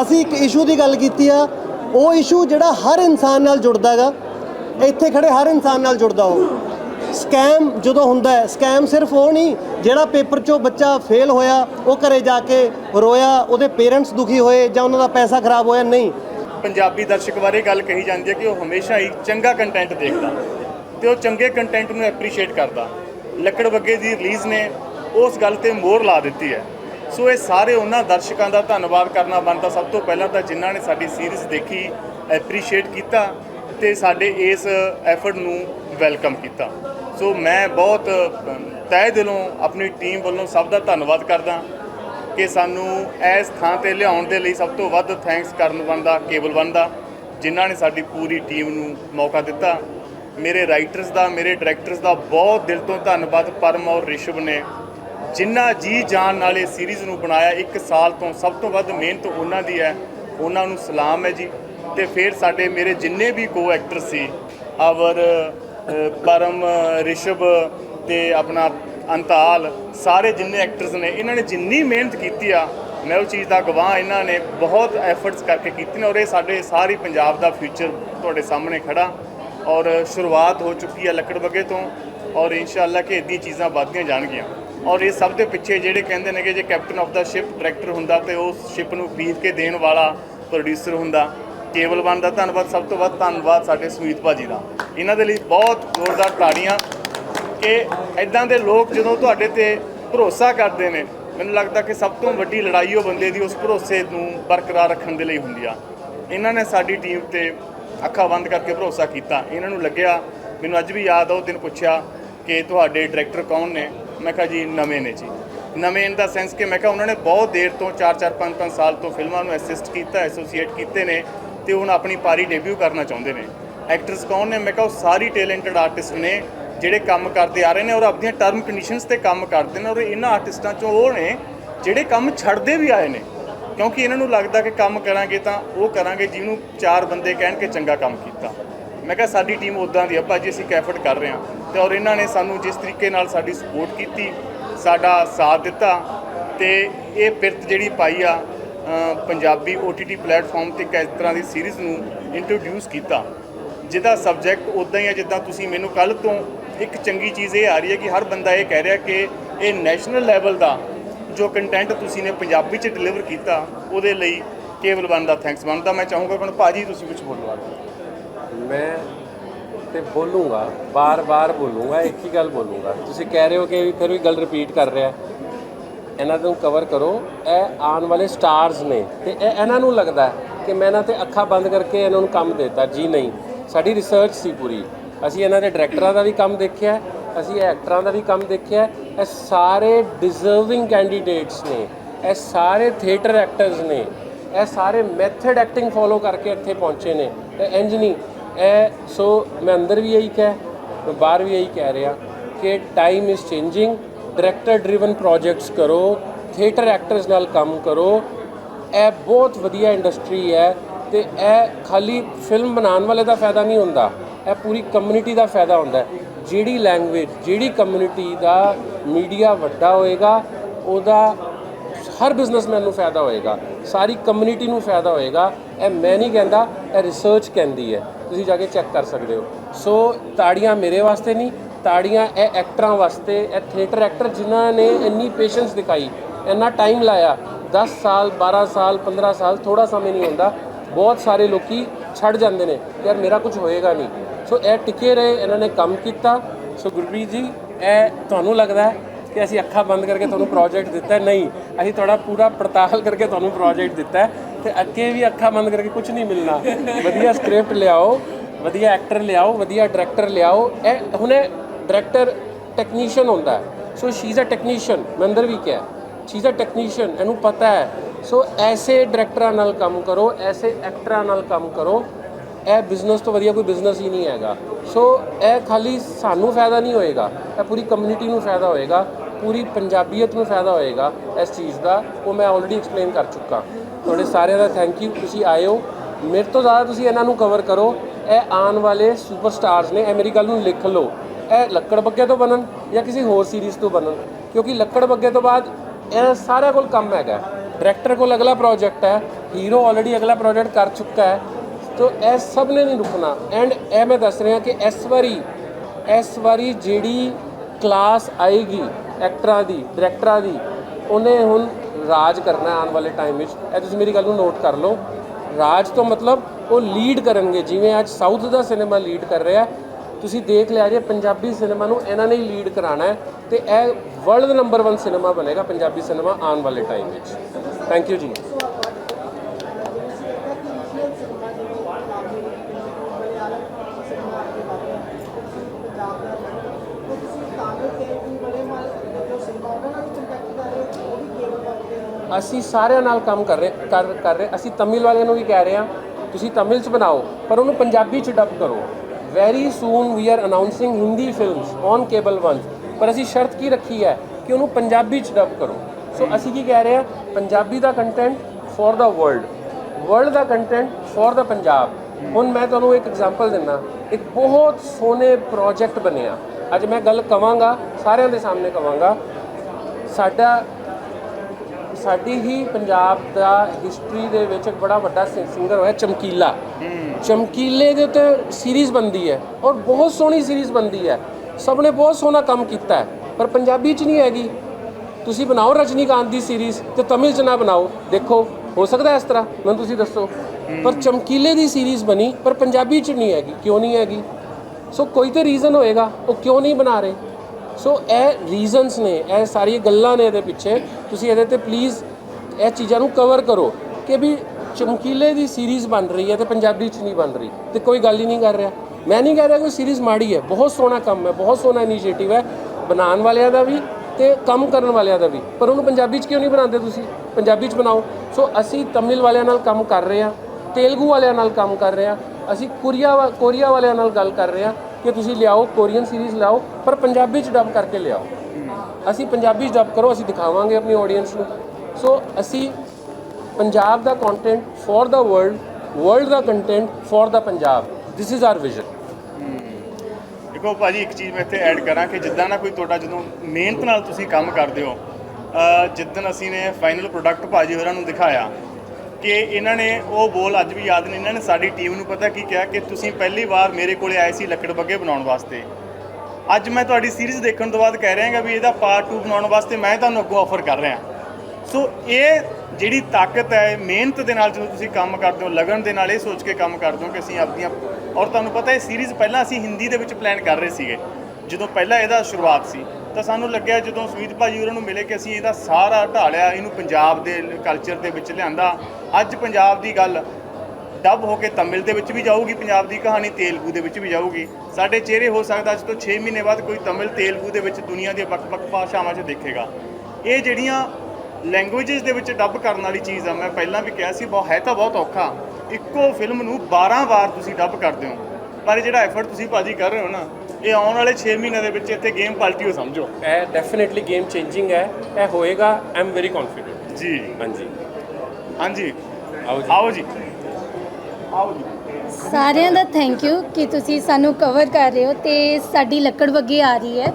ਅਸੀਂ ਇੱਕ ਇਸ਼ੂ ਦੀ ਗੱਲ ਕੀਤੀ ਆ, ਉਹ ਇਸ਼ੂ ਜਿਹੜਾ ਹਰ ਇਨਸਾਨ ਨਾਲ ਜੁੜਦਾ ਹੈਗਾ ਇੱਥੇ ਖੜੇ ਹਰ ਇਨਸਾਨ ਨਾਲ ਜੁੜਦਾ ਉਹ। ਸਕੈਮ ਜਦੋਂ ਹੁੰਦਾ ਹੈ ਸਕੈਮ ਸਿਰਫ ਉਹ ਨਹੀਂ, ਜਿਹੜਾ ਪੇਪਰ 'ਚੋਂ ਬੱਚਾ ਫੇਲ ਹੋਇਆ, ਉਹ ਘਰੇ ਜਾ ਕੇ ਰੋਇਆ, ਉਹਦੇ ਪੇਰੈਂਟਸ ਦੁਖੀ ਹੋਏ ਜਾਂ ਉਹਨਾਂ ਦਾ ਪੈਸਾ ਖਰਾਬ ਹੋਇਆ, ਨਹੀਂ। ਪੰਜਾਬੀ ਦਰਸ਼ਕ ਬਾਰੇ ਗੱਲ ਕਹੀ ਜਾਂਦੀ ਹੈ ਕਿ ਉਹ ਹਮੇਸ਼ਾ ਹੀ ਚੰਗਾ ਕੰਟੈਂਟ ਦੇਖਦਾ ਤੇ ਉਹ ਚੰਗੇ ਕੰਟੈਂਟ ਨੂੰ ਐਪਰੀਸ਼ੀਏਟ ਕਰਦਾ। ਲੱਕੜ ਬੱਗੇ ਦੀ ਰਿਲੀਜ਼ ਨੇ ਉਸ ਗੱਲ ਤੇ ਮੋਹਰ ਲਾ ਦਿੱਤੀ ਹੈ। ਸੋ ਇਹ ਸਾਰੇ ਉਹਨਾਂ ਦਰਸ਼ਕਾਂ ਦਾ ਧੰਨਵਾਦ ਕਰਨਾ ਬਣਦਾ ਸਭ ਤੋਂ ਪਹਿਲਾਂ ਤਾਂ ਜਿਨ੍ਹਾਂ ਨੇ ਸਾਡੀ ਸੀਰੀਜ਼ ਦੇਖੀ ਐਪਰੀਸ਼ੀਏਟ ਕੀਤਾ ਤੇ ਸਾਡੇ ਇਸ ਐਫਰਟ ਨੂੰ ਵੈਲਕਮ ਕੀਤਾ। ਸੋ ਮੈਂ ਬਹੁਤ ਅਮ, ਤਹਿ ਦਿਲੋਂ ਆਪਣੀ ਟੀਮ ਵੱਲੋਂ ਸਭ ਦਾ ਧੰਨਵਾਦ ਕਰਦਾ ਕਿ ਸਾਨੂੰ ਇਸ ਥਾਂ ਤੇ ਲਿਆਉਣ ਦੇ ਲਈ ਸਭ ਤੋਂ ਵੱਧ ਥੈਂਕਸ ਕਰਨ ਬਣਦਾ ਕੇਬਲ ਬਣਦਾ ਜਿਨ੍ਹਾਂ ਨੇ ਸਾਡੀ ਪੂਰੀ ਟੀਮ ਨੂੰ ਮੌਕਾ ਦਿੱਤਾ। ਮੇਰੇ ਰਾਈਟਰਸ ਦਾ ਮੇਰੇ ਡਾਇਰੈਕਟਰਸ ਦਾ ਬਹੁਤ ਦਿਲ ਤੋਂ ਧੰਨਵਾਦ ਪਰਮ ਔਰ ਰਿਸ਼ਵ ਨੇ। ਜਿੰਨਾ ਜੀ ਜਾਨ ਨਾਲ ਇਹ ਸੀਰੀਜ਼ ਨੂੰ ਬਣਾਇਆ, ਇੱਕ ਸਾਲ ਤੋਂ ਸਭ ਤੋਂ ਵੱਧ ਮਿਹਨਤ ਉਹਨਾਂ ਦੀ ਹੈ, ਉਹਨਾਂ ਨੂੰ ਸਲਾਮ ਹੈ ਜੀ। ਤੇ ਫਿਰ ਸਾਡੇ ਮੇਰੇ ਜਿੰਨੇ ਵੀ ਕੋ ਐਕਟਰ ਸੀ, ਅਵਰ ਪਰਮ ਰਿਸ਼ਵ ਤੇ ਆਪਣਾ ਅੰਤਾਲ, ਸਾਰੇ ਜਿੰਨੇ ਐਕਟਰਸ ਨੇ, ਇਹਨਾਂ ਨੇ ਜਿੰਨੀ ਮਿਹਨਤ ਕੀਤੀ ਆ, ਮੈਂ ਉਹ ਚੀਜ਼ ਦਾ ਗਵਾਹ ਇਹਨਾਂ ਨੇ ਬਹੁਤ ਐਫਰਟਸ ਕਰਕੇ ਕੀਤੀ ਨੇ ਔਰ ਇਹ ਸਾਡੇ ਸਾਰੀ ਪੰਜਾਬ ਦਾ ਫਿਊਚਰ ਤੁਹਾਡੇ ਸਾਹਮਣੇ ਖੜਾ। ਔਰ ਸ਼ੁਰੂਆਤ ਹੋ ਚੁੱਕੀ ਹੈ ਲੱਕੜ ਬੱਗੇ ਤੋਂ ਔਰ ਇਨਸ਼ਾਅੱਲਾ ਕਿ ਇਦਾਂ ਚੀਜ਼ਾਂ ਵੱਧਦੀਆਂ ਜਾਣਗੀਆਂ। ਔਰ ਇਹ ਸਭ ਦੇ ਪਿੱਛੇ ਜਿਹੜੇ ਕਹਿੰਦੇ ਨੇ ਕਿ ਜੇ captain of the ship director ਹੁੰਦਾ ਤੇ ਉਸ ਸ਼ਿਪ ਨੂੰ ਖਰੀਦ ਕੇ ਦੇਣ ਵਾਲਾ ਪ੍ਰੋਡਿਊਸਰ ਹੁੰਦਾ। ਕੇਵਲ ਵਨ ਦਾ ਧੰਨਵਾਦ, ਸਭ ਤੋਂ ਵੱਧ ਧੰਨਵਾਦ ਸਾਡੇ ਸੁਮੀਤ ਭਾਜੀ ਦਾ। ਇਹਨਾਂ ਦੇ ਲਈ ਬਹੁਤ ਜ਼ੋਰਦਾਰ ਤਾੜੀਆਂ ਕਿ ਇਦਾਂ ਦੇ ਲੋਕ ਜਦੋਂ ਤੁਹਾਡੇ ਤੇ ਭਰੋਸਾ ਕਰਦੇ ਨੇ, ਮੈਨੂੰ ਲੱਗਦਾ ਕਿ ਸਭ ਤੋਂ ਵੱਡੀ ਲੜਾਈ ਉਹ ਬੰਦੇ ਦੀ ਉਸ ਭਰੋਸੇ ਨੂੰ ਬਰਕਰਾਰ ਰੱਖਣ ਦੇ ਲਈ ਹੁੰਦੀ ਆ। ਇਹਨਾਂ ਨੇ ਸਾਡੀ ਟੀਮ ਤੇ ਅੱਖਾਂ ਬੰਦ ਕਰਕੇ ਭਰੋਸਾ ਕੀਤਾ। ਇਹਨਾਂ ਨੂੰ ਲੱਗਿਆ, ਮੈਨੂੰ ਅੱਜ ਵੀ ਯਾਦ ਆ, ਉਹ ਦਿਨ ਪੁੱਛਿਆ ਕਿ ਤੁਹਾਡੇ ਡਾਇਰੈਕਟਰ ਕੌਣ ਨੇ? ਮੈਂ ਕਿਹਾ ਜੀ ਨਵੇਂ ਨੇ ਜੀ। ਨਵੇਂ ਇਨ ਦਾ ਸੈਂਸ ਕਿ ਮੈਂ ਕਿਹਾ ਉਹਨਾਂ ਨੇ ਬਹੁਤ ਦੇਰ ਤੋਂ 4-4 5-5 ਸਾਲ ਤੋਂ ਫਿਲਮਾਂ ਨੂੰ ਅਸਿਸਟ ਕੀਤਾ ਐਸੋਸੀਏਟ ਕੀਤੇ ਨੇ ਤੇ ਹੁਣ ਆਪਣੀ ਪਾਰੀ ਡੈਬਿਊ ਕਰਨਾ ਚਾਹੁੰਦੇ ਨੇ। ਐਕਟਰਸ ਕੌਣ ਨੇ? ਮੈਂ ਕਿਹਾ ਉਹ ਸਾਰੀ ਟੈਲੈਂਟਡ ਆਰਟਿਸਟ ਨੇ, ਜਿਹੜੇ ਕੰਮ ਕਰਦੇ ਆ ਰਹੇ ਨੇ ਔਰ ਆਪਣੀਆਂ ਟਰਮ ਕੰਡੀਸ਼ਨਸ ਤੇ ਕੰਮ ਕਰਦੇ ਨੇ ਔਰ ਇਹਨਾਂ ਆਰਟਿਸਟਾਂ ਚੋਂ ਉਹ ਨੇ ਜਿਹੜੇ ਕੰਮ ਛੱਡਦੇ ਵੀ ਆਏ ਨੇ। ਕਿਉਂਕਿ ਇਹਨਾਂ ਨੂੰ ਲੱਗਦਾ ਕਿ ਕੰਮ ਕਰਾਂਗੇ ਤਾਂ ਉਹ ਕਰਾਂਗੇ, ਜਿਹਨੂੰ ਚਾਰ ਬੰਦੇ ਕਹਿਣ ਕਿ ਚੰਗਾ ਕੰਮ ਕੀਤਾ। ਮੈਂ ਕਿਹਾ ਸਾਡੀ ਟੀਮ ਉਦਾਂ ਦੀ ਆ ਭਾਜੀ ਅਸੀਂ ਐਫਰਟ ਕਰ ਰਹੇ ਹਾਂ। ਤੇ ਔਰ ਇਹਨਾਂ ਨੇ ਸਾਨੂੰ ਜਿਸ ਤਰੀਕੇ ਨਾਲ ਸਾਡੀ ਸਪੋਰਟ ਕੀਤੀ ਸਾਡਾ ਸਾਥ ਦਿੱਤਾ ਤੇ ਇਹ ਪਿਰਤ ਜਿਹੜੀ ਪਾਈ ਆ ਅ, ਪੰਜਾਬੀ OTT ਪਲੇਟਫਾਰਮ ਤੇ ਇੱਕ ਤਰ੍ਹਾਂ ਦੀ ਸੀਰੀਜ਼ ਨੂੰ ਇੰਟਰੋਡਿਊਸ ਕੀਤਾ। ਜਿਹਦਾ ਸਬਜੈਕਟ ਉਦਾਂ ਹੀ ਆ ਜਿੱਦਾਂ ਤੁਸੀਂ ਮੈਨੂੰ ਕੱਲ ਤੋਂ ਇੱਕ ਚੰਗੀ ਚੀਜ਼ ਇਹ ਆ ਰਹੀ ਹੈ ਕਿ ਹਰ ਬੰਦਾ ਇਹ ਕਹਿ ਰਿਹਾ ਕਿ ਇਹ ਨੈਸ਼ਨਲ ਲੈਵਲ ਦਾ ਜੋ ਕੰਟੈਂਟ ਤੁਸੀਂ ਨੇ ਪੰਜਾਬੀ 'ਚ ਡਿਲੀਵਰ ਕੀਤਾ ਉਹਦੇ ਲਈ ਕੇਵਲ ਵਨ ਦਾ ਥੈਂਕਸ ਬਣਦਾ ਮੈਂ ਚਾਹੂੰਗਾ ਕਿ ਭਾਜੀ ਤੁਸੀਂ ਕੁਝ ਬੋਲੋ। ਆ ਮੈਂ ਤੇ ਬੋਲੂੰਗਾ ਬਾਰ-ਬਾਰ ਬੋਲੂੰਗਾ, ਇੱਕ ਹੀ ਗੱਲ ਬੋਲੂੰਗਾ। ਤੁਸੀਂ ਕਹਿ ਰਹੇ ਹੋ ਕਿ ਫਿਰ ਵੀ ਗੱਲ ਰਿਪੀਟ ਕਰ ਰਿਹਾ ਇਹਨਾਂ ਨੂੰ ਕਵਰ ਕਰੋ। ਇਹ ਆਉਣ ਵਾਲੇ ਸਟਾਰਸ ਨੇ ਤੇ ਇਹ ਇਹਨਾਂ ਨੂੰ ਲੱਗਦਾ ਕਿ ਮੈਂ ਇਹਨਾਂ ਤੇ ਅੱਖਾਂ ਬੰਦ ਕਰਕੇ ਇਹਨਾਂ ਨੂੰ ਕੰਮ ਦੇਤਾ। ਜੀ ਨਹੀਂ। ਸਾਡੀ ਰਿਸਰਚ ਸੀ ਪੂਰੀ। ਅਸੀਂ ਇਹਨਾਂ ਦੇ ਡਾਇਰੈਕਟਰਾਂ ਦਾ ਵੀ ਕੰਮ ਦੇਖਿਆ ਅਸੀਂ ਐਕਟਰਾਂ ਦਾ ਵੀ ਕੰਮ ਦੇਖਿਆ ਇਹ ਸਾਰੇ ਡਿਜ਼ਰਵਿੰਗ ਕੈਂਡੀਡੇਟਸ ਨੇ। ਇਹ ਸਾਰੇ ਥੀਏਟਰ ਐਕਟਰਸ ਨੇ। ਇਹ ਸਾਰੇ ਮੈਥਡ ਐਕਟਿੰਗ ਫੋਲੋ ਕਰਕੇ ਇੱਥੇ ਪਹੁੰਚੇ ਨੇ। ਤੇ ਇੰਜ ਨਹੀਂ ਇਹ ਸੋ ਮੈਂ ਅੰਦਰ ਵੀ ਇਹੀ ਕਹਿ, ਮੈਂ ਬਾਹਰ ਵੀ ਇਹੀ ਕਹਿ ਰਿਹਾ ਕਿ time is changing director driven projects ਕਰੋ ਥੀਏਟਰ ਐਕਟਰਸ ਨਾਲ ਕੰਮ ਕਰੋ, ਇਹ ਬਹੁਤ ਵਧੀਆ ਇੰਡਸਟਰੀ ਹੈ ਤੇ ਇਹ ਖਾਲੀ ਫਿਲਮ ਬਣਾਉਣ ਵਾਲੇ ਦਾ ਫਾਇਦਾ ਨਹੀਂ ਹੁੰਦਾ, ਇਹ ਪੂਰੀ ਕਮਿਊਨਿਟੀ ਦਾ ਫਾਇਦਾ ਹੁੰਦਾ ਜਿਹੜੀ ਲੈਂਗੁਏਜ ਜਿਹੜੀ ਕਮਿਊਨਿਟੀ ਦਾ ਮੀਡੀਆ ਵੱਡਾ ਹੋਏਗਾ, ਉਹਦਾ ਹਰ ਬਿਜ਼ਨਸਮੈਨ ਨੂੰ ਫਾਇਦਾ ਹੋਏਗਾ, ਸਾਰੀ ਕਮਿਊਨਿਟੀ ਨੂੰ ਫਾਇਦਾ ਹੋਏਗਾ, ਇਹ ਮੈਂ ਨਹੀਂ ਕਹਿੰਦਾ, ਇਹ ਰਿਸਰਚ ਕਹਿੰਦੀ ਹੈ। ਤੁਸੀਂ ਜਾ ਕੇ ਚੈੱਕ ਕਰ ਸਕਦੇ ਹੋ। ਸੋ ਤਾੜੀਆਂ ਮੇਰੇ ਵਾਸਤੇ ਨਹੀਂ, ਤਾੜੀਆਂ ਇਹ ਐਕਟਰਾਂ ਵਾਸਤੇ, ਇਹ ਥੀਏਟਰ ਐਕਟਰ ਜਿਨ੍ਹਾਂ ਨੇ ਇੰਨੀ ਪੇਸ਼ੈਂਸ ਦਿਖਾਈ, ਇੰਨਾ ਟਾਈਮ ਲਾਇਆ 10 ਸਾਲ 12 ਸਾਲ 15 ਸਾਲ ਥੋੜਾ ਸਮੇਂ ਨਹੀਂ ਹੁੰਦਾ, ਬਹੁਤ ਸਾਰੇ ਲੋਕੀ ਛੱਡ ਜਾਂਦੇ ਨੇ ਯਾਰ ਮੇਰਾ ਕੁਝ ਹੋਏਗਾ ਨਹੀਂ। ਸੋ ਇਹ ਟਿਕੇ ਰਹੇ, ਇਹਨਾਂ ਨੇ ਕੰਮ ਕੀਤਾ। ਸੋ ਗੁਰਪ੍ਰੀਤ ਜੀ, ਇਹ ਤੁਹਾਨੂੰ ਲੱਗਦਾ ਕਿ ਅਸੀਂ ਅੱਖਾਂ ਬੰਦ ਕਰਕੇ ਤੁਹਾਨੂੰ ਪ੍ਰੋਜੈਕਟ ਦਿੱਤਾ ਨਹੀਂ, ਅਸੀਂ ਤੁਹਾਡਾ ਪੂਰਾ ਪੜਤਾਲ ਕਰਕੇ ਤੁਹਾਨੂੰ ਪ੍ਰੋਜੈਕਟ ਦਿੱਤਾ ਤੇ ਅੱਗੇ ਵੀ ਅੱਖਾਂ ਬੰਦ ਕਰਕੇ ਕੁਝ ਨਹੀਂ ਮਿਲਣਾ। ਵਧੀਆ ਸਕ੍ਰਿਪਟ ਲਿਆਓ, ਵਧੀਆ ਐਕਟਰ ਲਿਆਓ, ਵਧੀਆ ਡਾਇਰੈਕਟਰ ਲਿਆਓ। ਇਹ ਹੁਣੇ ਡਾਇਰੈਕਟਰ ਟੈਕਨੀਸ਼ੀਅਨ ਹੁੰਦਾ so she is a technician ਮੈਂ ਅੰਦਰ ਵੀ ਕਿਹਾ। ਸ਼ੀ ਇਜ਼ ਅ ਟੈਕਨੀਸ਼ੀਅਨ ਇਹਨੂੰ ਪਤਾ ਹੈ। ਸੋ ਐਸੇ ਡਾਇਰੈਕਟਰਾਂ ਨਾਲ ਕੰਮ ਕਰੋ, ਐਸੇ ਐਕਟਰਾਂ ਨਾਲ ਕੰਮ ਕਰੋ। ਇਹ ਬਿਜ਼ਨਸ ਤੋਂ ਵਧੀਆ ਕੋਈ ਬਿਜ਼ਨਸ ਹੀ ਨਹੀਂ ਹੈਗਾ। ਸੋ ਇਹ ਖਾਲੀ ਸਾਨੂੰ ਫਾਇਦਾ ਨਹੀਂ ਹੋਏਗਾ, ਇਹ ਪੂਰੀ ਕਮਿਊਨਿਟੀ ਨੂੰ ਫਾਇਦਾ ਹੋਏਗਾ। ਪੂਰੀ ਪੰਜਾਬੀਅਤ ਨੂੰ ਫਾਇਦਾ ਹੋਏਗਾ ਇਸ ਚੀਜ਼ ਦਾ, ਉਹ ਮੈਂ ਆਲਰੇਡੀ ਐਕਸਪਲੇਨ ਕਰ ਚੁੱਕਾ। ਤੁਹਾਡੇ ਸਾਰਿਆਂ ਦਾ ਥੈਂਕ ਯੂ ਤੁਸੀਂ ਆਏ ਹੋ। ਮੇਰੇ ਤੋਂ ਜ਼ਿਆਦਾ ਤੁਸੀਂ ਇਹਨਾਂ ਨੂੰ ਕਵਰ ਕਰੋ। ਇਹ ਆਉਣ ਵਾਲੇ ਸੁਪਰਸਟਾਰਸ ਨੇ, ਇਹ ਮੇਰੀ ਗੱਲ ਨੂੰ ਲਿਖ ਲਓ। ਇਹ ਲੱਕੜ ਬੱਗੇ ਤੋਂ ਬਣਨ ਜਾਂ ਕਿਸੇ ਹੋਰ ਸੀਰੀਜ਼ ਤੋਂ ਬਣਨ? ਕਿਉਂਕਿ ਲੱਕੜ ਬੱਗੇ ਤੋਂ ਬਾਅਦ ਇਹ ਸਾਰਿਆਂ ਕੋਲ ਕੰਮ ਹੈਗਾ ਡਾਇਰੈਕਟਰ ਕੋਲ ਅਗਲਾ ਪ੍ਰੋਜੈਕਟ ਹੈ ਹੀਰੋ ਆਲਰੇਡੀ ਅਗਲਾ ਪ੍ਰੋਜੈਕਟ ਕਰ ਚੁੱਕਾ ਹੈ। ਤੋ ਇਹ ਸਭ ਨੇ ਨਹੀਂ ਰੁਕਣਾ। ਐਂਡ ਇਹ ਮੈਂ ਦੱਸ ਰਿਹਾ ਕਿ ਇਸ ਵਾਰੀ ਇਸ ਵਾਰੀ ਜਿਹੜੀ ਕਲਾਸ ਆਏਗੀ ਐਕਟਰਾਂ ਦੀ, ਡਾਇਰੈਕਟਰਾਂ ਦੀ, ਉਹਨੇ ਹੁਣ ਰਾਜ ਕਰਨਾ ਆਉਣ ਵਾਲੇ ਟਾਈਮ ਵਿੱਚ। ਇਹ ਤੁਸੀਂ ਮੇਰੀ ਗੱਲ ਨੂੰ ਨੋਟ ਕਰ ਲਓ। ਰਾਜ ਤੋਂ ਮਤਲਬ ਉਹ ਲੀਡ ਕਰਨਗੇ, ਜਿਵੇਂ ਅੱਜ ਸਾਊਥ ਦਾ ਸਿਨੇਮਾ ਲੀਡ ਕਰ ਰਿਹਾ ਤੁਸੀਂ ਦੇਖ ਲਿਆ ਜੇ, ਪੰਜਾਬੀ ਸਿਨੇਮਾ ਨੂੰ ਇਹਨਾਂ ਨੇ ਹੀ ਲੀਡ ਕਰਾਣਾ ਹੈ ਤੇ ਇਹ ਵਰਲਡ ਨੰਬਰ 1 ਸਿਨੇਮਾ ਬਣੇਗਾ ਪੰਜਾਬੀ ਸਿਨੇਮਾ ਆਉਣ ਵਾਲੇ ਟਾਈਮ ਵਿੱਚ। ਥੈਂਕ ਯੂ ਜੀ। ਅਸੀਂ ਸਾਰਿਆਂ ਨਾਲ ਕੰਮ ਕਰ ਰਹੇ ਕਰ ਕਰ ਰਹੇ। ਅਸੀਂ ਤਮਿਲ ਵਾਲਿਆਂ ਨੂੰ ਵੀ ਕਹਿ ਰਹੇ ਹਾਂ, ਤੁਸੀਂ ਤਮਿਲ ਚ ਬਣਾਓ, ਪਰ ਉਹਨੂੰ ਪੰਜਾਬੀ ਚ ਡਬ ਕਰੋ। Very soon we are announcing Hindi films on cable 1 ਪਰ ਅਸੀਂ ਸ਼ਰਤ ਕੀ ਰੱਖੀ ਹੈ ਕਿ ਉਹਨੂੰ ਪੰਜਾਬੀ ਚ ਡਬ ਕਰੋ। ਸੋ ਅਸੀਂ ਕੀ ਕਹਿ ਰਹੇ ਹਾਂ? ਪੰਜਾਬੀ ਦਾ content for the world world the content for the Punjab. ਹੁਣ ਮੈਂ ਤੁਹਾਨੂੰ ਇੱਕ ਐਗਜ਼ਾਮਪਲ ਦਿੰਦਾ ਇੱਕ ਬਹੁਤ ਸੋਹਣੇ ਪ੍ਰੋਜੈਕਟ ਬਣਿਆ। ਅੱਜ ਮੈਂ ਗੱਲ ਕਵਾਂਗਾ, ਸਾਰਿਆਂ ਦੇ ਸਾਹਮਣੇ ਕਵਾਂਗਾ। ਸਾਡਾ ਸਾਡੀ ਹੀ ਪੰਜਾਬ ਦਾ ਹਿਸਟਰੀ ਦੇ ਵਿੱਚ ਇੱਕ ਬੜਾ ਵੱਡਾ ਸਿੰਗਰ ਹੋਇਆ ਚਮਕੀਲਾ। ਚਮਕੀਲੇ ਦੇ ਉੱਤੇ ਸੀਰੀਜ਼ ਬੰਦੀ ਹੈ ਔਰ ਬਹੁਤ ਸੋਹਣੀ ਸੀਰੀਜ਼ ਬੰਦੀ ਹੈ। ਸਭ ਨੇ ਬਹੁਤ ਸੋਹਣਾ ਕੰਮ ਕੀਤਾ ਹੈ ਪਰ ਪੰਜਾਬੀ 'ਚ ਨਹੀਂ ਹੈਗੀ। ਤੁਸੀਂ ਬਣਾਓ ਰਜਨੀਕਾਂਤ ਦੀ ਸੀਰੀਜ਼ ਤੇ ਤਮਿਲ 'ਚ ਨਾ ਬਣਾਓ। ਦੇਖੋ ਹੋ ਸਕਦਾ ਇਸ ਤਰ੍ਹਾਂ? ਮੈਨੂੰ ਤੁਸੀਂ ਦੱਸੋ। ਪਰ ਚਮਕੀਲੇ ਦੀ ਸੀਰੀਜ਼ ਬਣੀ ਪਰ ਪੰਜਾਬੀ 'ਚ ਨਹੀਂ ਹੈਗੀ। ਕਿਉਂ ਨਹੀਂ ਹੈਗੀ? ਸੋ ਕੋਈ ਤੇ ਰੀਜ਼ਨ ਹੋਏਗਾ ਉਹ ਕਿਉਂ ਨਹੀਂ ਬਣਾ ਰਹੇ? ਸੋ ਇਹ ਰੀਜ਼ਨਸ ਨੇ ਇਹ ਸਾਰੀ ਗੱਲਾਂ ਨੇ ਇਹਦੇ ਪਿੱਛੇ। ਤੁਸੀਂ ਇਹਦੇ ਤੇ ਪਲੀਜ਼ ਇਹ ਚੀਜ਼ਾਂ ਨੂੰ ਕਵਰ ਕਰੋ ਕਿ ਵੀ ਚਮਕੀਲੇ ਦੀ ਸੀਰੀਜ਼ ਬਣ ਰਹੀ ਹੈ ਤੇ ਪੰਜਾਬੀ 'ਚ ਨਹੀਂ ਬਣ ਰਹੀ ਤੇ ਕੋਈ ਗੱਲ ਹੀ ਨਹੀਂ ਕਰ ਰਿਹਾ। ਮੈਂ ਨਹੀਂ ਕਹਿ ਰਿਹਾ ਕੋਈ ਸੀਰੀਜ਼ ਮਾੜੀ ਹੈ, ਬਹੁਤ ਸੋਹਣਾ ਕੰਮ ਹੈ, ਬਹੁਤ ਸੋਹਣਾ ਇਨੀਸ਼ੀਏਟਿਵ ਹੈ, ਬਣਾਉਣ ਵਾਲਿਆਂ ਦਾ ਵੀ ਤੇ ਕੰਮ ਕਰਨ ਵਾਲਿਆਂ ਦਾ ਵੀ। ਪਰ ਉਹਨੂੰ ਪੰਜਾਬੀ 'ਚ ਕਿਉਂ ਨਹੀਂ ਬਣਾਉਂਦੇ ਤੁਸੀਂ? ਪੰਜਾਬੀ 'ਚ ਬਣਾਓ। ਸੋ ਅਸੀਂ ਤਮਿਲ ਵਾਲਿਆਂ ਨਾਲ ਕੰਮ ਕਰ ਰਹੇ ਹਾਂ, ਤੇਲਗੂ ਵਾਲਿਆਂ ਨਾਲ ਕੰਮ ਕਰ ਰਹੇ ਹਾਂ, ਅਸੀਂ ਕੋਰੀਆ ਵਾ- ਕੋਰੀਆ ਵਾਲਿਆਂ ਨਾਲ ਗੱਲ ਕਰ ਰਹੇ ਹਾਂ ਕਿ ਤੁਸੀਂ ਲਿਆਓ, ਕੋਰੀਅਨ ਸੀਰੀਜ਼ ਲਿਆਓ, ਪਰ ਪੰਜਾਬੀ 'ਚ ਡਬ ਕਰਕੇ ਲਿਆਓ। ਅਸੀਂ ਪੰਜਾਬੀ ਡਬ ਕਰੋ, ਅਸੀਂ ਦਿਖਾਵਾਂਗੇ ਆਪਣੀ ਆਡੀਅנס ਨੂੰ। ਸੋ ਅਸੀਂ ਪੰਜਾਬ ਦਾ content for the world world the content for the Punjab. This is our vision ਦੇਖੋ ਭਾਜੀ, ਇੱਕ ਚੀਜ਼ ਮੈਂ ਇੱਥੇ ਐਡ ਕਰਾਂ ਕਿ ਜਿੱਦਾਂ ਨਾ ਕੋਈ ਤੁਹਾਡਾ ਜਦੋਂ ਮਿਹਨਤ ਨਾਲ ਤੁਸੀਂ ਕੰਮ ਕਰਦੇ ਹੋ ਜਿੱਦਨ ਅਸੀਂ ਨੇ ਫਾਈਨਲ ਪ੍ਰੋਡਕਟ ਭਾਜੀ ਹੋਰਾਂ ਨੂੰ ਦਿਖਾਇਆ, ਕਿ ਇਹਨਾਂ ਨੇ ਉਹ ਬੋਲ ਅੱਜ ਵੀ ਯਾਦ ਨੇ, ਇਹਨਾਂ ਨੇ ਸਾਡੀ ਟੀਮ ਨੂੰ ਪਤਾ ਕੀ ਕਿਹਾ ਕਿ ਤੁਸੀਂ ਪਹਿਲੀ ਵਾਰ ਮੇਰੇ ਕੋਲੇ ਆਏ ਸੀ ਲੱਕੜ ਬੱਗੇ ਬਣਾਉਣ ਵਾਸਤੇ। ਅੱਜ ਮੈਂ ਤੁਹਾਡੀ ਸੀਰੀਜ਼ ਦੇਖਣ ਤੋਂ ਬਾਅਦ ਕਹਿ ਰਿਹਾ ਹਾਂ ਵੀ ਇਹਦਾ ਪਾਰਟ 2 ਬਣਾਉਣ ਵਾਸਤੇ ਮੈਂ ਤੁਹਾਨੂੰ ਅੱਗੋਂ ਆਫਰ ਕਰ ਰਿਹਾ। ਸੋ ਇਹ ਜਿਹੜੀ ਤਾਕਤ ਹੈ ਮਿਹਨਤ ਦੇ ਨਾਲ ਜਦੋਂ ਤੁਸੀਂ ਕੰਮ ਕਰਦੇ ਹੋ, ਲਗਨ ਦੇ ਨਾਲ ਇਹ ਸੋਚ ਕੇ ਕੰਮ ਕਰਦੇ ਹੋ ਕਿ ਅਸੀਂ ਆਪਦੀਆਂ ਔਰ ਤੁਹਾਨੂੰ ਪਤਾ ਇਹ ਸੀਰੀਜ਼ ਪਹਿਲਾਂ ਅਸੀਂ ਹਿੰਦੀ ਦੇ ਵਿੱਚ ਪਲਾਨ ਕਰ ਰਹੇ ਸੀਗੇ। ਜਦੋਂ ਪਹਿਲਾਂ ਇਹਦਾ ਸ਼ੁਰੂਆਤ ਸੀ, ਤਾਂ ਸਾਨੂੰ ਲੱਗਿਆ ਜਦੋਂ ਸੁਮੀਤ ਭਾਜੀ ਉਹਨਾਂ ਨੂੰ ਮਿਲੇ ਕਿ ਅਸੀਂ ਇਹਦਾ ਸਾਰਾ ਢਾਲਿਆ, ਇਹਨੂੰ ਪੰਜਾਬ ਦੇ ਕਲਚਰ ਦੇ ਵਿੱਚ ਲਿਆਂਦਾ। ਅੱਜ ਪੰਜਾਬ ਦੀ ਗੱਲ ਡਬ ਹੋ ਕੇ ਤਮਿਲ ਦੇ ਵਿੱਚ ਵੀ ਜਾਊਗੀ ਪੰਜਾਬ ਦੀ ਕਹਾਣੀ ਤੇਲਗੂ ਦੇ ਵਿੱਚ ਵੀ ਜਾਊਗੀ। ਸਾਡੇ ਚਿਹਰੇ ਹੋ ਸਕਦਾ ਅੱਜ ਤੋਂ 6 ਮਹੀਨੇ ਬਾਅਦ ਕੋਈ ਤਮਿਲ ਤੇਲਗੂ ਦੇ ਵਿੱਚ ਦੁਨੀਆ ਦੀਆਂ ਵੱਖ-ਵੱਖ ਭਾਸ਼ਾਵਾਂ 'ਚ ਦੇਖੇਗਾ। ਇਹ ਜਿਹੜੀਆਂ ਲੈਂਗੁਏਜਸ ਦੇ ਵਿੱਚ ਡਬ ਕਰਨ ਵਾਲੀ ਚੀਜ਼ ਆ ਮੈਂ ਪਹਿਲਾਂ ਵੀ ਕਿਹਾ ਸੀ ਬਹੁਤ ਹੈ ਤਾਂ ਬਹੁਤ ਔਖਾ। ਇੱਕੋ ਫਿਲਮ ਨੂੰ 12 ਵਾਰ ਤੁਸੀਂ ਡਬ ਕਰਦੇ ਹੋ। ਪਰ ਜਿਹੜਾ ਐਫਰਟ ਤੁਸੀਂ ਭਾਜੀ ਕਰ ਰਹੇ ਹੋ ਨਾ ਇਹ ਆਉਣ ਵਾਲੇ 6 ਮਹੀਨਿਆਂ ਦੇ ਵਿੱਚ ਇੱਥੇ ਗੇਮ ਪਲਟੀ ਹੋ ਸਮਝੋ। ਇਹ ਡੈਫੀਨਿਟਲੀ ਗੇਮ ਚੇਂਜਿੰਗ ਹੈ। ਇਹ ਹੋਏਗਾ ਆਈ ਐਮ ਵੈਰੀ ਕੌਨਫੀਡੈਂਟ ਜੀ। ਹਾਂਜੀ। ਹਾਂਜੀ। ਜੀ। ਆਓ ਜੀ। ਸਾਰਿਆਂ ਦਾ ਥੈਂਕ ਯੂ ਕਿ ਤੁਸੀਂ ਸਾਨੂੰ ਕਵਰ ਕਰ ਰਹੇ ਹੋ ਤੇ ਸਾਡੀ ਲੱਕੜ ਵੱਗੇ ਆ ਰਹੀ ਹੈ।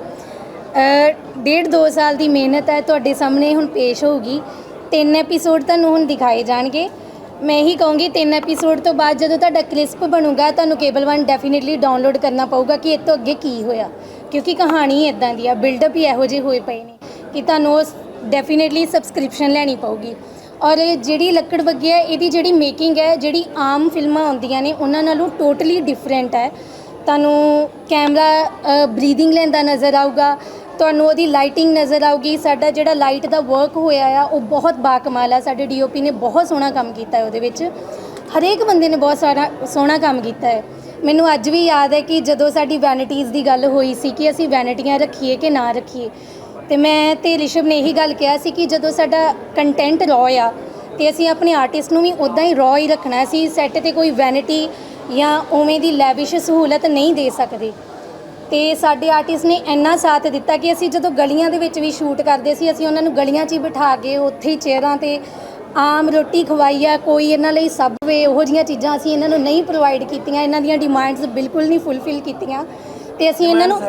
ਡੇਢ ਦੋ ਸਾਲ ਦੀ ਮਿਹਨਤ ਹੈ, ਤੁਹਾਡੇ ਸਾਹਮਣੇ ਹੁਣ ਪੇਸ਼ ਹੋਊਗੀ। ਤਿੰਨ ਐਪੀਸੋਡ ਤੁਹਾਨੂੰ ਹੁਣ ਦਿਖਾਏ ਜਾਣਗੇ। ਮੈਂ ਇਹੀ ਕਹੂੰਗੀ, ਤਿੰਨ ਐਪੀਸੋਡ ਤੋਂ ਬਾਅਦ ਜਦੋਂ ਤੁਹਾਡਾ ਕ੍ਰਿਸਪ ਬਣੂਗਾ, ਤੁਹਾਨੂੰ ਕੇਬਲ 1 ਡੈਫੀਨਿਟਲੀ ਡਾਊਨਲੋਡ ਕਰਨਾ ਪਊਗਾ ਕਿ ਇਹ ਤੋਂ ਅੱਗੇ ਕੀ ਹੋਇਆ। ਕਿਉਂਕਿ ਕਹਾਣੀ ਇਦਾਂ ਦੀ ਆ ਬਿਲਡਅਪ ਹੀ ਇਹੋ ਜਿਹੇ ਹੋਏ ਪਏ ਨੇ ਕਿ ਤੁਹਾਨੂੰ ਉਸ ਡੈਫੀਨਿਟਲੀ ਸਬਸਕ੍ਰਿਪਸ਼ਨ ਲੈਣੀ ਪਊਗੀ। ਔਰ ਇਹ ਜਿਹੜੀ ਲੱਕੜ ਬੱਗੀ ਹੈ, ਇਹਦੀ ਜਿਹੜੀ ਮੇਕਿੰਗ ਹੈ, ਜਿਹੜੀ ਆਮ ਫਿਲਮਾਂ ਆਉਂਦੀਆਂ ਨੇ, ਉਹਨਾਂ ਨਾਲੋਂ ਟੋਟਲੀ ਡਿਫਰੈਂਟ ਹੈ। ਤੁਹਾਨੂੰ ਕੈਮਰਾ ਬਰੀਦਿੰਗ ਲੈਂਦਾ ਨਜ਼ਰ ਆਊਗਾ, ਤੁਹਾਨੂੰ ਉਹਦੀ ਲਾਈਟਿੰਗ ਨਜ਼ਰ ਆਊਗੀ, ਸਾਡਾ ਜਿਹੜਾ ਲਾਈਟ ਦਾ ਵਰਕ ਹੋਇਆ ਆ, ਉਹ ਬਹੁਤ ਬਾਕਮਾਲ ਆ। ਸਾਡੇ ਡੀਓਪੀ ਨੇ ਬਹੁਤ ਸੋਹਣਾ ਕੰਮ ਕੀਤਾ ਹੈ ਉਹਦੇ ਵਿੱਚ। ਹਰੇਕ ਬੰਦੇ ਨੇ ਬਹੁਤ ਸਾਰਾ, ਸੋਹਣਾ ਕੰਮ ਕੀਤਾ ਹੈ। ਮੈਨੂੰ ਅੱਜ ਵੀ ਯਾਦ ਹੈ ਕਿ ਜਦੋਂ ਸਾਡੀ ਵੈਨਿਟੀਜ਼ ਦੀ ਗੱਲ ਹੋਈ ਸੀ ਕਿ ਅਸੀਂ ਵੈਨਿਟੀਆਂ ਰੱਖੀਏ ਕਿ ਨਾ ਰੱਖੀਏ ਤੇ ਮੈਂ ਤੇ ਰਿਸ਼ਵ ਨੇ ਇਹੀ ਗੱਲ ਕਿਹਾ ਸੀ ਕਿ ਜਦੋਂ ਸਾਡਾ ਕੰਟੈਂਟ ਰॉ ਆ ਤੇ ਅਸੀਂ ਆਪਣੇ ਆਰਟਿਸਟ ਨੂੰ ਵੀ ਉਦਾਂ ਹੀ ਰॉ ਹੀ ਰੱਖਣਾ ਸੀ ਸੈੱਟ ਤੇ ਕੋਈ ਵੈਨਿਟੀ ਜਾਂ ਉਵੇਂ ਦੀ ਲੈਵਿਸ਼ ਸਹੂਲਤ ਨਹੀਂ ਦੇ ਸਕਦੇ। ਤੇ ਸਾਡੇ ਆਰਟਿਸਟ ਨੇ ਇੰਨਾ ਸਾਥ ਦਿੱਤਾ ਕਿ ਅਸੀਂ ਜਦੋਂ ਗਲੀਆਂ ਦੇ ਵਿੱਚ ਵੀ ਸ਼ੂਟ ਕਰਦੇ ਸੀ ਅਸੀਂ ਉਹਨਾਂ ਨੂੰ ਗਲੀਆਂ 'ਚ ਹੀ ਬਿਠਾ ਕੇ ਉੱਥੇ ਹੀ ਚੇਅਰਾਂ ਤੇ ਆਮ ਰੋਟੀ ਖਵਾਈ ਆ ਕੋਈ ਇਹਨਾਂ ਲਈ ਸਬਵੇ ਉਹੋ ਜੀਆਂ ਚੀਜ਼ਾਂ ਅਸੀਂ ਇਹਨਾਂ ਨੂੰ ਨਹੀਂ ਪ੍ਰੋਵਾਈਡ ਕੀਤੀਆਂ ਇਹਨਾਂ ਦੀਆਂ ਡਿਮਾਂਡਸ ਬਿਲਕੁਲ ਨਹੀਂ ਫੁੱਲਫਿਲ ਕੀਤੀਆਂ। ਤੇ ਅਸੀਂ ਇਹਨਾਂ ਨੂੰ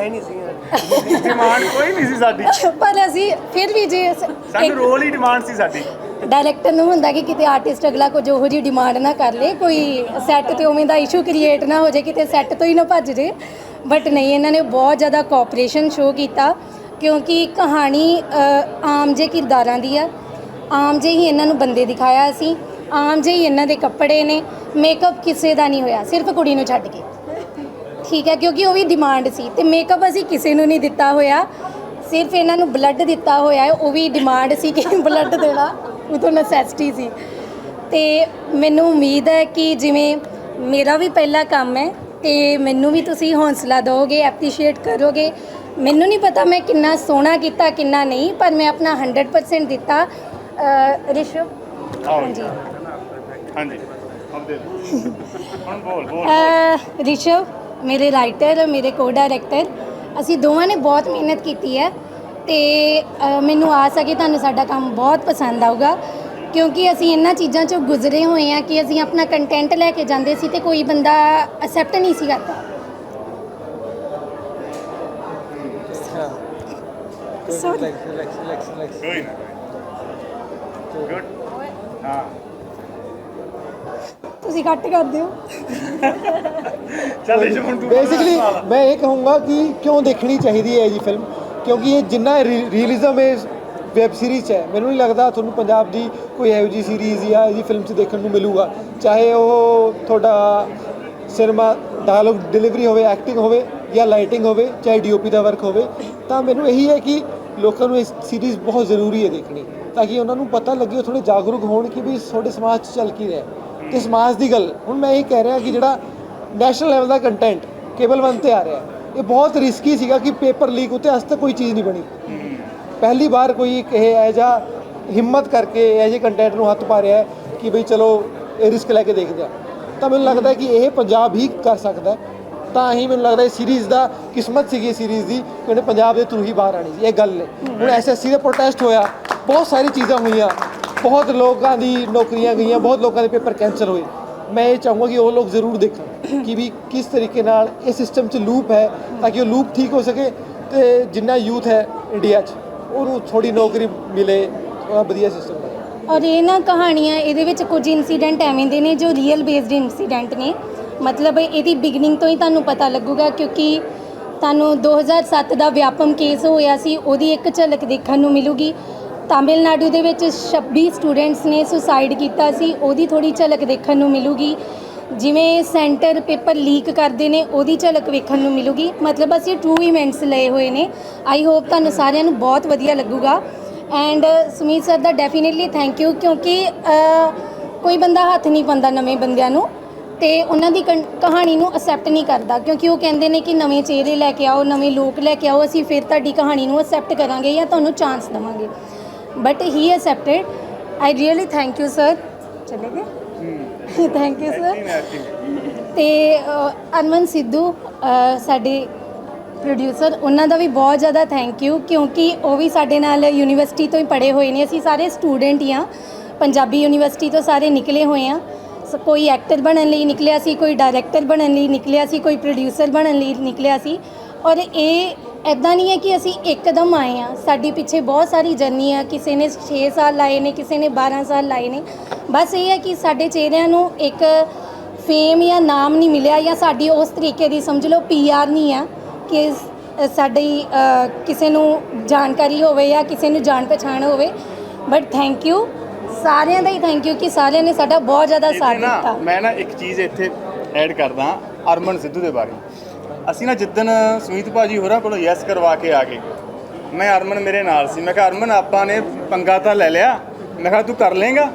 ਡਿਮਾਂਡ ਕੋਈ ਨਹੀਂ ਸੀ ਸਾਡੀ। ਪਰ ਅਸੀਂ ਫਿਰ ਵੀ ਜੇ ਸਾਨੂੰ ਇੱਕ- ਰੋਲ ਹੀ ਡਿਮਾਂਡ ਸੀ ਸਾਡੀ। ਡਾਇਰੈਕਟਰ ਨੂੰ ਹੁੰਦਾ ਕਿ ਕਿਤੇ ਆਰਟਿਸਟ ਅਗਲਾ ਕੁਝ ਉਹੋ ਜਿਹੀ ਡਿਮਾਂਡ ਨਾ ਕਰ ਲੇ ਕੋਈ ਸੈੱਟ ਤੇ ਉਵੇਂ ਦਾ ਇਸ਼ੂ ਕ੍ਰੀਏਟ ਨਾ ਹੋ ਜਾਏ ਕਿਤੇ ਸੈੱਟ ਤੋਂ ਹੀ ਨਾ ਭੱਜ ਜੇ। ਬਟ ਨਹੀਂ ਇਹਨਾਂ ਨੇ ਬਹੁਤ ਜ਼ਿਆਦਾ ਕੋਆਪਰੇਸ਼ਨ ਸ਼ੋ ਕੀਤਾ ਕਿਉਂਕਿ ਕਹਾਣੀ ਅ, ਆਮ ਜੇ ਕਿਰਦਾਰਾਂ ਦੀ ਆ। ਆਮ ਜੇ ਹੀ ਇਹਨਾਂ ਨੂੰ ਬੰਦੇ ਦਿਖਾਇਆ ਅਸੀਂ ਆਮ ਜੇ ਹੀ ਇਹਨਾਂ ਦੇ ਕੱਪੜੇ ਨੇ। ਮੇਕਅਪ ਕਿਸੇ ਦਾ ਨਹੀਂ ਹੋਇਆ ਸਿਰਫ ਕੁੜੀ ਨੂੰ ਛੱਡ ਕੇ। ਠੀਕ ਹੈ ਕਿਉਂਕਿ ਉਹ ਵੀ ਡਿਮਾਂਡ ਸੀ ਤੇ ਮੇਕਅਪ ਅਸੀਂ ਕਿਸੇ ਨੂੰ ਨਹੀਂ ਦਿੱਤਾ ਹੋਇਆ। ਸਿਰਫ ਇਹਨਾਂ ਨੂੰ ਬਲੱਡ ਦਿੱਤਾ ਹੋਇਆ ਹੈ ਉਹ ਵੀ ਡਿਮਾਂਡ ਸੀ ਕਿ ਬਲੱਡ ਦੇਣਾ ਉਹ ਤਾਂ ਨੈਸੈਸਿਟੀ ਸੀ। ਤੇ ਮੈਨੂੰ ਉਮੀਦ ਹੈ ਕਿ ਜਿਵੇਂ ਮੇਰਾ ਵੀ ਪਹਿਲਾ ਕੰਮ ਹੈ ਤੇ ਮੈਨੂੰ ਵੀ ਤੁਸੀਂ ਹੌਸਲਾ ਦਿਓਗੇ ਐਪਰੀਸ਼ੀਏਟ ਕਰੋਗੇ। ਮੈਨੂੰ ਨਹੀਂ ਪਤਾ ਮੈਂ ਕਿੰਨਾ ਸੋਹਣਾ ਕੀਤਾ ਕਿੰਨਾ ਨਹੀਂ ਪਰ ਮੈਂ ਆਪਣਾ 100% ਦਿੱਤਾ। ਰਿਸ਼ਵ? ਹਾਂਜੀ। ਹਾਂਜੀ। ਹੁਣ ਬੋਲ ਬੋਲ ਰਿਸ਼ਵ? ਮੇਰੇ ਰਾਈਟਰ ਮੇਰੇ ਕੋ ਡਾਇਰੈਕਟਰ ਅਸੀਂ ਦੋਵਾਂ ਨੇ ਬਹੁਤ ਮਿਹਨਤ ਕੀਤੀ ਹੈ ਤੇ ਮੈਨੂੰ ਆਸ ਹੈ ਕਿ ਤੁਹਾਨੂੰ ਸਾਡਾ ਕੰਮ ਬਹੁਤ ਪਸੰਦ ਆਊਗਾ ਕਿਉਂਕਿ ਅਸੀਂ ਇਹਨਾਂ ਚੀਜ਼ਾਂ ਚੋਂ ਗੁਜ਼ਰੇ ਹੋਏ ਹਾਂ ਕਿ ਅਸੀਂ ਆਪਣਾ ਕੰਟੈਂਟ ਲੈ ਕੇ ਜਾਂਦੇ ਸੀ ਤੇ ਕੋਈ ਬੰਦਾ ਅਸੈਪਟ ਨਹੀਂ ਸੀ ਕਰਦਾ। Sorry. ਗੁੱਡ ਹਾਂ। ਤੁਸੀਂ ਕੱਟ ਕਰ ਦਿਓ ਚੱਲ ਇਸ ਹੁਣ ਤੂੰ ਬੇਸਿਕਲੀ ਮੈਂ ਇਹ ਕਹੂੰਗਾ ਕਿ ਕਿਉਂ ਦੇਖਣੀ ਚਾਹੀਦੀ ਹੈ ਇਹ ਜੀ ਫਿਲਮ ਕਿਉਂਕਿ ਇਹ ਜਿੰਨਾ ਰੀਅਲਿਜ਼ਮ ਇਸ ਵੈਬ ਸੀਰੀਜ਼ 'ਚ ਹੈ ਮੈਨੂੰ ਨਹੀਂ ਲੱਗਦਾ ਤੁਹਾਨੂੰ ਪੰਜਾਬ ਦੀ ਕੋਈ ਇਹੋ ਜੀ ਸੀਰੀਜ਼ ਜਾਂ ਇਹੋ ਜੀ ਫਿਲਮ 'ਚ ਦੇਖਣ ਨੂੰ ਮਿਲੂਗਾ। ਚਾਹੇ ਉਹ ਤੁਹਾਡਾ ਸਿਨੇਮਾ ਡਾਇਲੋਗ ਡਿਲੀਵਰੀ ਹੋਵੇ ਐਕਟਿੰਗ ਹੋਵੇ ਜਾਂ ਲਾਈਟਿੰਗ ਹੋਵੇ ਚਾਹੇ ਡੀਓਪੀ ਦਾ ਵਰਕ ਹੋਵੇ ਤਾਂ ਮੈਨੂੰ ਇਹੀ ਹੈ ਕਿ ਲੋਕਾਂ ਨੂੰ ਇਸ ਸੀਰੀਜ਼ ਬਹੁਤ ਜ਼ਰੂਰੀ ਹੈ ਦੇਖਣੀ। ਤਾਂ ਕਿ ਉਹਨਾਂ ਨੂੰ ਪਤਾ ਲੱਗੇ ਉਹ ਥੋੜੇ ਜਾਗਰੂਕ ਹੋਣ ਕਿ ਵੀ ਤੁਹਾਡੇ ਸਮਾਜ 'ਚ ਚੱਲ ਕੀ ਰਿਹਾ ਤੇ ਸਮਾਜ ਦੀ ਗੱਲ? ਹੁਣ ਮੈਂ ਇਹ ਕਹਿ ਰਿਹਾ ਕਿ ਜਿਹੜਾ ਨੈਸ਼ਨਲ ਲੈਵਲ ਦਾ ਕੰਟੈਂਟ ਕੇਬਲ ਵਨ ਤੇ ਆ ਰਿਹਾ ਇਹ ਬਹੁਤ ਰਿਸਕੀ ਸੀਗਾ ਕਿ ਪੇਪਰ ਲੀਕ ਉੱਤੇ ਅੱਜ ਤੱਕ ਕੋਈ ਚੀਜ਼ ਨਹੀਂ ਬਣੀ। ਪਹਿਲੀ ਵਾਰ ਕੋਈ ਇੱਕ ਇਹ ਹੈ ਜਾਂ ਹਿੰਮਤ ਕਰਕੇ ਇਹ ਜਿਹੇ ਕੰਟੈਂਟ ਨੂੰ ਹੱਥ ਪਾ ਰਿਹਾ ਹੈ ਕਿ ਬਈ ਚਲੋ ਇਹ ਰਿਸਕ ਲੈ ਕੇ ਦੇਖਦੇ ਆ। ਤਾਂ ਮੈਨੂੰ ਲੱਗਦਾ ਕਿ ਇਹ ਪੰਜਾਬ ਹੀ ਕਰ ਸਕਦਾ। ਤਾਂ ਹੀ ਮੈਨੂੰ ਲੱਗਦਾ ਇਹ ਸੀਰੀਜ਼ ਦਾ ਕਿਸਮਤ ਸੀਗੀ ਇਹ ਸੀਰੀਜ਼ ਦੀ ਕਿ ਉਹਨੇ ਪੰਜਾਬ ਦੇ ਥਰੂ ਹੀ ਬਾਹਰ ਆਣੀ ਸੀ। ਇਹ ਗੱਲ ਹੈ। ਹੁਣ ਐਸਐਸਸੀ ਦੇ ਪ੍ਰੋਟੈਸਟ ਹੋਇਆ ਬਹੁਤ ਸਾਰੀ ਚੀਜ਼ਾਂ ਹੋਈਆਂ। ਬਹੁਤ ਲੋਕਾਂ ਦੀ ਨੌਕਰੀਆਂ ਗਈਆਂ, ਬਹੁਤ ਲੋਕਾਂ ਦੇ ਪੇਪਰ ਕੈਂਸਲ ਹੋਏ। ਮੈਂ ਇਹ ਚਾਹੂੰਗਾ ਕਿ ਉਹ ਲੋਕ ਜ਼ਰੂਰ ਦੇਖਣ ਕਿ ਵੀ ਕਿਸ ਤਰੀਕੇ ਨਾਲ ਇਹ ਸਿਸਟਮ 'ਚ ਲੂਪ ਹੈ ਤਾਂ ਕਿ ਉਹ ਲੂਪ ਠੀਕ ਹੋ ਸਕੇ ਤੇ ਜਿੰਨਾ ਯੂਥ ਹੈ ਇੰਡੀਆ 'ਚ, ਉਹਨੂੰ ਥੋੜੀ ਨੌਕਰੀ ਮਿਲੇ ਥੋੜਾ ਵਧੀਆ ਸਿਸਟਮ ਬਣੇ। ਔਰ ਇਹ ਨਾ ਕਹਾਣੀਆਂ, ਇਹਦੇ ਵਿੱਚ ਕੁਝ ਇਨਸੀਡੈਂਟ ਐਵੇਂ ਦੇ ਨੇ ਜੋ ਰੀਅਲ ਬੇਸਡ ਇਨਸੀਡੈਂਟ ਨੇ। ਮਤਲਬ ਇਹਦੀ ਬਿਗਨਿੰਗ ਤੋਂ ਹੀ ਤੁਹਾਨੂੰ ਪਤਾ ਲੱਗੂਗਾ ਕਿਉਂਕਿ ਤੁਹਾਨੂੰ 2007 ਦਾ ਵਿਆਪਮ ਕੇਸ ਹੋਇਆ ਸੀ, ਉਹਦੀ ਇੱਕ ਝਲਕ ਦੇਖਣ ਨੂੰ ਮਿਲੂਗੀ। ਤਾਮਿਲਨਾਡੂ ਦੇ ਵਿੱਚ 26 ਸਟੂਡੈਂਟਸ ਨੇ ਸੁਸਾਈਡ ਕੀਤਾ ਸੀ। ਉਹਦੀ ਥੋੜੀ ਝਲਕ ਦੇਖਣ ਨੂੰ ਮਿਲੂਗੀ। ਜਿਵੇਂ ਸੈਂਟਰ ਪੇਪਰ ਲੀਕ ਕਰਦੇ ਨੇ, ਉਹਦੀ ਝਲਕ ਵੇਖਣ ਨੂੰ ਮਿਲੂਗੀ। ਮਤਲਬ ਅਸੀਂ ਟੂ ਇਵੈਂਟਸ ਲਏ ਹੋਏ ਨੇ। ਆਈ ਹੋਪ ਤੁਹਾਨੂੰ ਸਾਰਿਆਂ ਨੂੰ ਬਹੁਤ ਵਧੀਆ ਲੱਗੂਗਾ। ਐਂਡ ਸੁਮੀਤ ਸਰ ਦਾ ਡੈਫੀਨਿਟਲੀ ਥੈਂਕ ਯੂ ਕਿਉਂਕਿ ਕੋਈ ਬੰਦਾ ਹੱਥ ਨਹੀਂ ਪਾਉਂਦਾ ਨਵੇਂ ਬੰਦਿਆਂ ਨੂੰ। ਤੇ ਉਹਨਾਂ ਦੀ ਕੰ- ਕਹਾਣੀ ਨੂੰ ਅਸੈਪਟ ਨਹੀਂ ਕਰਦਾ, ਕਿਉਂਕਿ ਉਹ ਕਹਿੰਦੇ ਨੇ ਕਿ ਨਵੇਂ ਚਿਹਰੇ ਲੈ ਕੇ ਆਓ, ਨਵੇਂ ਲੋਕ ਲੈ ਕੇ ਆਓ, ਅਸੀਂ ਫਿਰ ਤੁਹਾਡੀ ਕਹਾਣੀ ਨੂੰ ਅਸੈਪਟ ਕਰਾਂਗੇ ਜਾਂ ਤੁਹਾਨੂੰ ਚਾਂਸ ਦੇਵਾਂਗੇ। But he accepted I really thank you sir ਚਲੇ ਗਏ ਥੈਂਕ ਯੂ ਸਰ ਤੇ ਅ, ਅਰਮਨ ਸਿੱਧੂ ਸਾਡੇ ਪ੍ਰੋਡਿਊਸਰ ਉਹਨਾਂ ਦਾ ਵੀ ਬਹੁਤ ਜ਼ਿਆਦਾ ਥੈਂਕ ਯੂ ਕਿਉਂਕਿ ਉਹ ਵੀ ਸਾਡੇ ਨਾਲ ਯੂਨੀਵਰਸਿਟੀ ਤੋਂ ਹੀ ਪੜ੍ਹੇ ਹੋਏ ਨੇ ਅਸੀਂ ਸਾਰੇ ਸਟੂਡੈਂਟ ਹੀ ਹਾਂ ਪੰਜਾਬੀ ਯੂਨੀਵਰਸਿਟੀ ਤੋਂ ਸਾਰੇ ਨਿਕਲੇ ਹੋਏ ਸ- ਕੋਈ ਐਕਟਰ ਬਣਨ ਲਈ ਨਿਕਲਿਆ ਸੀ ਕੋਈ ਡਾਇਰੈਕਟਰ ਬਣਨ ਲਈ ਨਿਕਲਿਆ ਸੀ ਕੋਈ ਪ੍ਰੋਡਿਊਸਰ ਬਣਨ ਲਈ ਨਿਕਲਿਆ ਸੀ ਔਰ ਇਹ ਐਦਾਂ ਨਹੀਂ ਹੈ ਕਿ ਅਸੀਂ ਇੱਕਦਮ ਆਏ ਆ ਸਾਡੀ ਪਿੱਛੇ ਬਹੁਤ ਸਾਰੀ ਜਰਨੀ ਆ। ਕਿਸੇ ਨੇ 6 ਸਾਲ ਲਾਏ ਨੇ ਕਿਸੇ ਨੇ 12 ਸਾਲ ਲਾਏ ਨੇ। ਬਸ ਇਹ ਹੈ ਕਿ ਸਾਡੇ ਚਿਹਰਿਆਂ ਨੂੰ ਇੱਕ ਫੇਮ ਜਾਂ ਨਾਮ ਨਹੀਂ ਮਿਲਿਆ ਜਾਂ ਸਾਡੀ ਉਸ ਤਰੀਕੇ ਦੀ ਸਮਝ ਲਓ ਪੀਆਰ ਨਹੀਂ ਆ ਕਿ ਸਾਡੀ ਕਿਸੇ ਨੂੰ ਜਾਣਕਾਰੀ ਹੋਵੇ ਜਾਂ ਕਿਸੇ ਨੂੰ ਜਾਣ ਪਛਾਣ ਹੋਵੇ। ਬਟ ਥੈਂਕ ਯੂ ਸਾਰਿਆਂ ਦਾ ਹੀ ਥੈਂਕ ਯੂ ਕਿ ਸਾਰਿਆਂ ਨੇ ਸਾਡਾ ਬਹੁਤ ਜ਼ਿਆਦਾ ਸਾਥ ਦਿੱਤਾ। ਮੈਂ ਨਾ ਇੱਕ ਚੀਜ਼ ਇੱਥੇ ਐਡ ਕਰਦਾ ਅਰਮਨ ਸਿੱਧੂ ਦੇ ਬਾਰੇ। ਅਸੀਂ ਨਾ ਜਿੱਦਣ ਸੁਮੀਤ ਭਾਜੀ ਹੋਰਾਂ ਕੋਲੋਂ ਯੈਸ ਕਰਵਾ ਕੇ ਆ ਗਏ। ਮੈਂ ਅਰਮਨ ਮੇਰੇ ਨਾਲ ਸੀ। ਮੈਂ ਕਿਹਾ ਅਰਮਨ ਆਪਾਂ ਨੇ ਪੰਗਾ ਤਾਂ ਲੈ ਲਿਆ। ਮੈਂ ਕਿਹਾ, ਤੂੰ ਕਰ ਲੇਗਾ